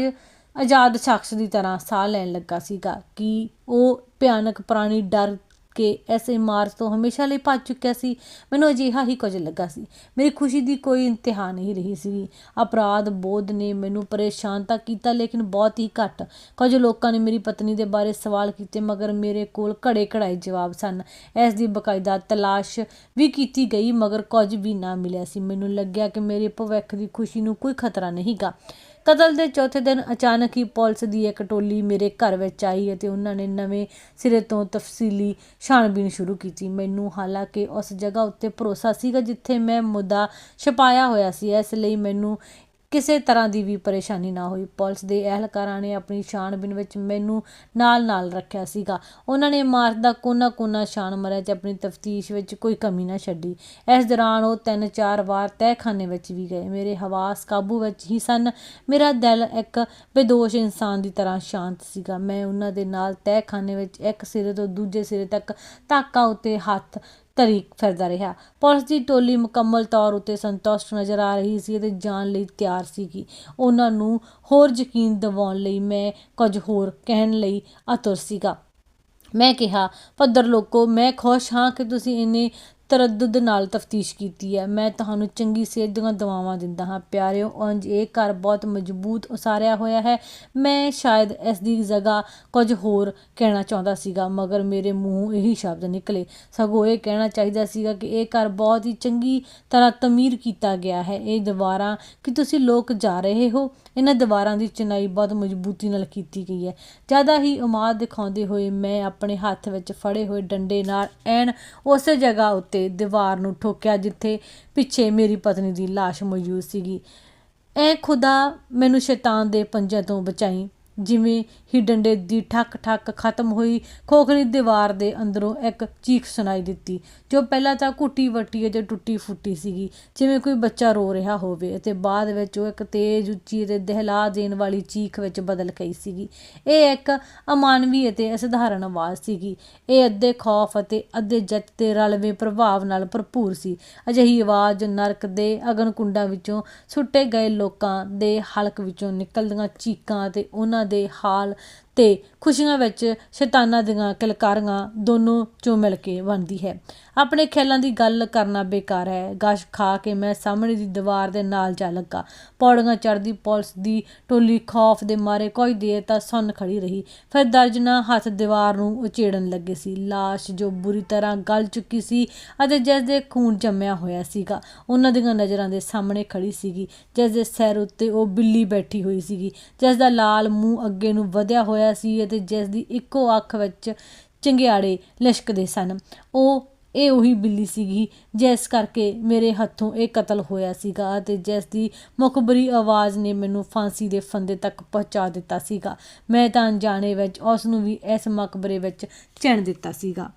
ਆਜ਼ਾਦ ਸ਼ਖਸ ਦੀ ਤਰ੍ਹਾਂ ਸਾਹ ਲੈਣ ਲੱਗਾ ਸੀਗਾ ਕਿ ਉਹ ਭਿਆਨਕ ਪ੍ਰਾਣੀ ਡਰ ਕੇ ਇਸ ਇਮਾਰਤ ਤੋਂ ਹਮੇਸ਼ਾ ਲਈ ਭੱਜ ਚੁੱਕਿਆ ਸੀ। ਮੈਨੂੰ ਅਜਿਹਾ ਹੀ ਕੁਝ ਲੱਗਾ ਸੀ। ਮੇਰੀ ਖੁਸ਼ੀ ਦੀ ਕੋਈ ਇੰਤਹਾ ਨਹੀਂ ਰਹੀ ਸੀ। ਅਪਰਾਧ, ਬੋਧ ਨੇ ਮੈਨੂੰ ਪਰੇਸ਼ਾਨ ਤਾਂ ਕੀਤਾ, ਲੇਕਿਨ ਬਹੁਤ ਹੀ ਘੱਟ। ਕੁਝ ਲੋਕਾਂ ਨੇ ਮੇਰੀ ਪਤਨੀ ਦੇ ਬਾਰੇ ਸਵਾਲ ਕੀਤੇ, ਮਗਰ ਮੇਰੇ ਕੋਲ ਘੜੇ ਘੜਾਈ ਜਵਾਬ ਸਨ। ਇਸ ਦੀ ਬਕਾਇਦਾ ਤਲਾਸ਼ ਵੀ ਕੀਤੀ ਗਈ, ਮਗਰ ਕੁਝ ਵੀ ਨਾ ਮਿਲਿਆ ਸੀ। ਮੈਨੂੰ ਲੱਗਿਆ ਕਿ ਮੇਰੇ ਭਵਿੱਖ ਦੀ ਖੁਸ਼ੀ ਨੂੰ ਕੋਈ ਖਤਰਾ ਨਹੀਂਗਾ। ਕਤਲ ਦੇ ਚੌਥੇ ਦਿਨ ਅਚਾਨਕ ਹੀ ਪੁਲਿਸ ਦੀ ਇੱਕ ਟੋਲੀ ਮੇਰੇ ਘਰ ਵਿੱਚ ਆਈ ਅਤੇ ਉਹਨਾਂ ਨੇ ਨਵੇਂ ਸਿਰੇ ਤੋਂ ਤਫਸੀਲੀ ਛਾਣਬੀਣ ਸ਼ੁਰੂ ਕੀਤੀ। ਮੈਨੂੰ ਹਾਲਾਂਕਿ ਉਸ ਜਗ੍ਹਾ ਉੱਤੇ ਭਰੋਸਾ ਸੀਗਾ ਜਿੱਥੇ ਮੈਂ ਮੁੱਦਾ ਛਪਾਇਆ ਹੋਇਆ ਸੀ। ਇਸ ਲਈ ਮੈਨੂੰ ਕਿਸੇ ਤਰ੍ਹਾਂ ਦੀ ਵੀ ਪਰੇਸ਼ਾਨੀ ਨਾ ਹੋਈ। ਪੁਲਿਸ ਦੇ ਅਹਿਲਕਾਰਾਂ ਨੇ ਆਪਣੀ ਛਾਣਬੀਣ ਵਿੱਚ ਮੈਨੂੰ ਨਾਲ-ਨਾਲ ਰੱਖਿਆ ਸੀਗਾ। ਉਹਨਾਂ ਨੇ ਇਮਾਰਤ ਦਾ ਕੋਨਾ-ਕੋਨਾ ਛਾਣ ਮਾਰਿਆ ਤੇ ਆਪਣੀ ਤਫਤੀਸ਼ ਵਿੱਚ ਕੋਈ ਕਮੀ ਨਾ ਛੱਡੀ। ਇਸ ਦੌਰਾਨ ਉਹ ਤਿੰਨ ਚਾਰ ਵਾਰ ਤਹਿਖਾਨੇ ਵਿੱਚ ਵੀ ਗਏ। ਮੇਰੇ ਹਵਾਸ ਕਾਬੂ ਵਿੱਚ ਹੀ ਸਨ। ਮੇਰਾ ਦਿਲ ਇੱਕ ਬੇਦੋਸ਼ ਇਨਸਾਨ ਦੀ ਤਰ੍ਹਾਂ ਸ਼ਾਂਤ ਸੀਗਾ। ਮੈਂ ਉਹਨਾਂ ਦੇ ਨਾਲ ਤਹਿਖਾਨੇ ਵਿੱਚ ਇੱਕ ਸਿਰੇ ਤੋਂ ਦੂਜੇ ਸਿਰੇ ਤੱਕ ਤਾਕਾ ਉੱਤੇ ਹੱਥ ਤਰੀ ਫਿਰਦਾ ਰਿਹਾ। ਪੁਲਿਸ ਦੀ ਟੋਲੀ ਮੁਕੰਮਲ ਤੌਰ ਉਤੇ ਸੰਤੁਸ਼ਟ ਨਜ਼ਰ ਆ ਰਹੀ ਸੀ ਅਤੇ ਜਾਣ ਲਈ ਤਿਆਰ ਸੀਗੀ। ਉਹਨਾਂ ਨੂੰ ਹੋਰ ਯਕੀਨ ਦਿਵਾਉਣ ਲਈ ਮੈਂ ਕੁਝ ਹੋਰ ਕਹਿਣ ਲਈ ਆਤੁਰ ਸੀਗਾ। ਮੈਂ ਕਿਹਾ ਪੱਧਰ ਲੋਕੋ, ਮੈਂ ਖੁਸ਼ ਹਾਂ ਕਿ ਤੁਸੀਂ ਇੰਨੇ ਤਰੱਦਦ ਨਾਲ ਤਫਤੀਸ਼ ਕੀਤੀ ਹੈ। ਮੈਂ ਤੁਹਾਨੂੰ ਚੰਗੀ ਸਿਹਤ ਦੀਆਂ ਦਵਾਵਾਂ ਦਿੰਦਾ ਹਾਂ। ਪਿਆਰਿਓ ਉਂਝ ਇਹ ਘਰ ਬਹੁਤ ਮਜ਼ਬੂਤ ਉਸਾਰਿਆ ਹੋਇਆ ਹੈ। ਮੈਂ ਸ਼ਾਇਦ ਇਸ ਦੀ ਜਗ੍ਹਾ ਕੁਝ ਹੋਰ ਕਹਿਣਾ ਚਾਹੁੰਦਾ ਸੀਗਾ, ਮਗਰ ਮੇਰੇ ਮੂੰਹ ਇਹੀ ਸ਼ਬਦ ਨਿਕਲੇ। ਸਗੋਂ ਇਹ ਕਹਿਣਾ ਚਾਹੀਦਾ ਸੀਗਾ ਕਿ ਇਹ ਘਰ ਬਹੁਤ ਹੀ ਚੰਗੀ ਤਰ੍ਹਾਂ ਤਮੀਰ ਕੀਤਾ ਗਿਆ ਹੈ। ਇਹ ਦੀਵਾਰਾਂ, ਕਿ ਤੁਸੀਂ ਲੋਕ ਜਾ ਰਹੇ ਹੋ? ਇਹਨਾਂ ਦੀਵਾਰਾਂ ਦੀ ਚਿਨਾਈ ਬਹੁਤ ਮਜ਼ਬੂਤੀ ਨਾਲ ਕੀਤੀ ਗਈ ਹੈ। ਜ਼ਿਆਦਾ ਹੀ ਉਮਾਦ ਦਿਖਾਉਂਦੇ ਹੋਏ ਮੈਂ ਆਪਣੇ ਹੱਥ ਵਿੱਚ ਫੜੇ ਹੋਏ ਡੰਡੇ ਨਾਲ ਐਨ ਉਸੇ ਜਗ੍ਹਾ ਉੱਤੇ ਦੀਵਾਰ ਨੂੰ ਠੋਕਿਆ, ਜਿੱਥੇ ਪਿੱਛੇ ਮੇਰੀ ਪਤਨੀ ਦੀ ਲਾਸ਼ ਮੌਜੂਦ ਸੀਗੀ। ਐ ਖੁਦਾ ਮੈਨੂੰ ਸ਼ੈਤਾਨ ਦੇ ਪੰਜਿਆਂ ਤੋਂ ਬਚਾਈ। ਜਿਵੇਂ ਹੀ ਡੰਡੇ ਦੀ ਠੱਕ ਠੱਕ ਖਤਮ ਹੋਈ, ਖੋਖਲੀ ਦੀਵਾਰ ਦੇ ਅੰਦਰੋਂ ਇੱਕ ਚੀਖ ਸੁਣਾਈ ਦਿੱਤੀ, ਜੋ ਪਹਿਲਾਂ ਤਾਂ ਘੁੱਟੀ ਵੱਟੀ ਅਤੇ ਟੁੱਟੀ ਫੁੱਟੀ ਸੀਗੀ। ਜਿਵੇਂ ਕੋਈ ਬੱਚਾ ਰੋ ਰਿਹਾ ਹੋਵੇ ਅਤੇ ਬਾਅਦ ਵਿੱਚ ਉਹ ਇੱਕ ਤੇਜ਼ ਉੱਚੀ ਅਤੇ ਦਹਿਲਾ ਦੇਣ ਵਾਲੀ ਚੀਖ ਵਿੱਚ ਬਦਲ ਗਈ ਸੀਗੀ। ਇਹ ਇੱਕ ਅਮਾਨਵੀ ਅਤੇ ਅਸਧਾਰਨ ਆਵਾਜ਼ ਸੀਗੀ। ਇਹ ਅੱਧੇ ਖੌਫ ਅਤੇ ਅੱਧੇ ਜਿੱਤ ਦੇ ਰਲਵੇਂ ਪ੍ਰਭਾਵ ਨਾਲ ਭਰਪੂਰ ਸੀ। ਅਜਿਹੀ ਆਵਾਜ਼ ਨਰਕ ਦੇ ਅਗਨ ਕੁੰਡਾਂ ਵਿੱਚੋਂ ਸੁੱਟੇ ਗਏ ਲੋਕਾਂ ਦੇ ਹਲਕ ਵਿੱਚੋਂ ਨਿਕਲਦੀਆਂ ਚੀਕਾਂ ਅਤੇ ਉਹਨਾਂ ਦੇ ਹਾਲ ਤੇ ਖੁਸ਼ੀਆਂ ਵਿੱਚ ਸ਼ੈਤਾਨਾਂ ਦੀਆਂ ਕਿਲਕਾਰੀਆਂ ਦੋਨੋਂ ਚੋਂ ਮਿਲ ਕੇ ਬਣਦੀ ਹੈ। ਆਪਣੇ ਖਿਆਲਾਂ ਦੀ ਗੱਲ ਕਰਨਾ ਬੇਕਾਰ ਹੈ। ਗਸ਼ ਖਾ ਕੇ ਮੈਂ ਸਾਹਮਣੇ ਦੀ ਦੀਵਾਰ ਦੇ ਨਾਲ ਜਾ ਲੱਗਾ। ਪੌੜੀਆਂ ਚੜ੍ਹਦੀ ਪੁਲਿਸ ਦੀ ਟੋਲੀ ਖੌਫ ਦੇ ਮਾਰੇ ਕੁਝ ਦੇਰ ਤਾਂ ਸੁੰਨ ਖੜੀ ਰਹੀ। ਫਿਰ ਦਰਜਨਾ ਹੱਥ ਦੀਵਾਰ ਨੂੰ ਉਚੇੜਨ ਲੱਗੇ ਸੀ। ਲਾਸ਼ ਜੋ ਬੁਰੀ ਤਰ੍ਹਾਂ ਗਲ ਚੁੱਕੀ ਸੀ ਅਤੇ ਜਿਸ ਦੇ ਖੂਨ ਜੰਮਿਆ ਹੋਇਆ ਸੀਗਾ, ਉਹਨਾਂ ਦੀਆਂ ਨਜ਼ਰਾਂ ਦੇ ਸਾਹਮਣੇ ਖੜੀ ਸੀਗੀ। ਜਿਸ ਦੇ ਸਿਰ ਉੱਤੇ ਉਹ ਬਿੱਲੀ ਬੈਠੀ ਹੋਈ ਸੀਗੀ। ਜਿਸ ਦਾ ਲਾਲ ਮੂੰਹ ਅੱਗੇ ਨੂੰ ਵਧਿਆ ਹੋਇਆ ਹੋਇਆ ਸੀ ਅਤੇ ਜਿਸ ਦੀ ਇੱਕੋ ਅੱਖ ਵਿੱਚ ਚੰਗਿਆੜੇ ਲਿਸ਼ਕਦੇ ਸਨ। ਉਹ ਇਹ ਉਹੀ ਬਿੱਲੀ ਸੀਗੀ, ਜਿਸ ਕਰਕੇ ਮੇਰੇ ਹੱਥੋਂ ਇਹ ਕਤਲ ਹੋਇਆ ਸੀਗਾ ਅਤੇ ਜਿਸ ਦੀ ਮੁਖਬਰੀ ਆਵਾਜ਼ ਨੇ ਮੈਨੂੰ ਫਾਂਸੀ ਦੇ ਫੰਦੇ ਤੱਕ ਪਹੁੰਚਾ ਦਿੱਤਾ ਸੀਗਾ। ਮੈਂ ਤਾਂ ਅਣਜਾਣੇ ਵਿੱਚ ਉਸ ਨੂੰ ਵੀ ਇਸ ਮਕਬਰੇ ਵਿੱਚ ਚਿਣ ਦਿੱਤਾ ਸੀਗਾ।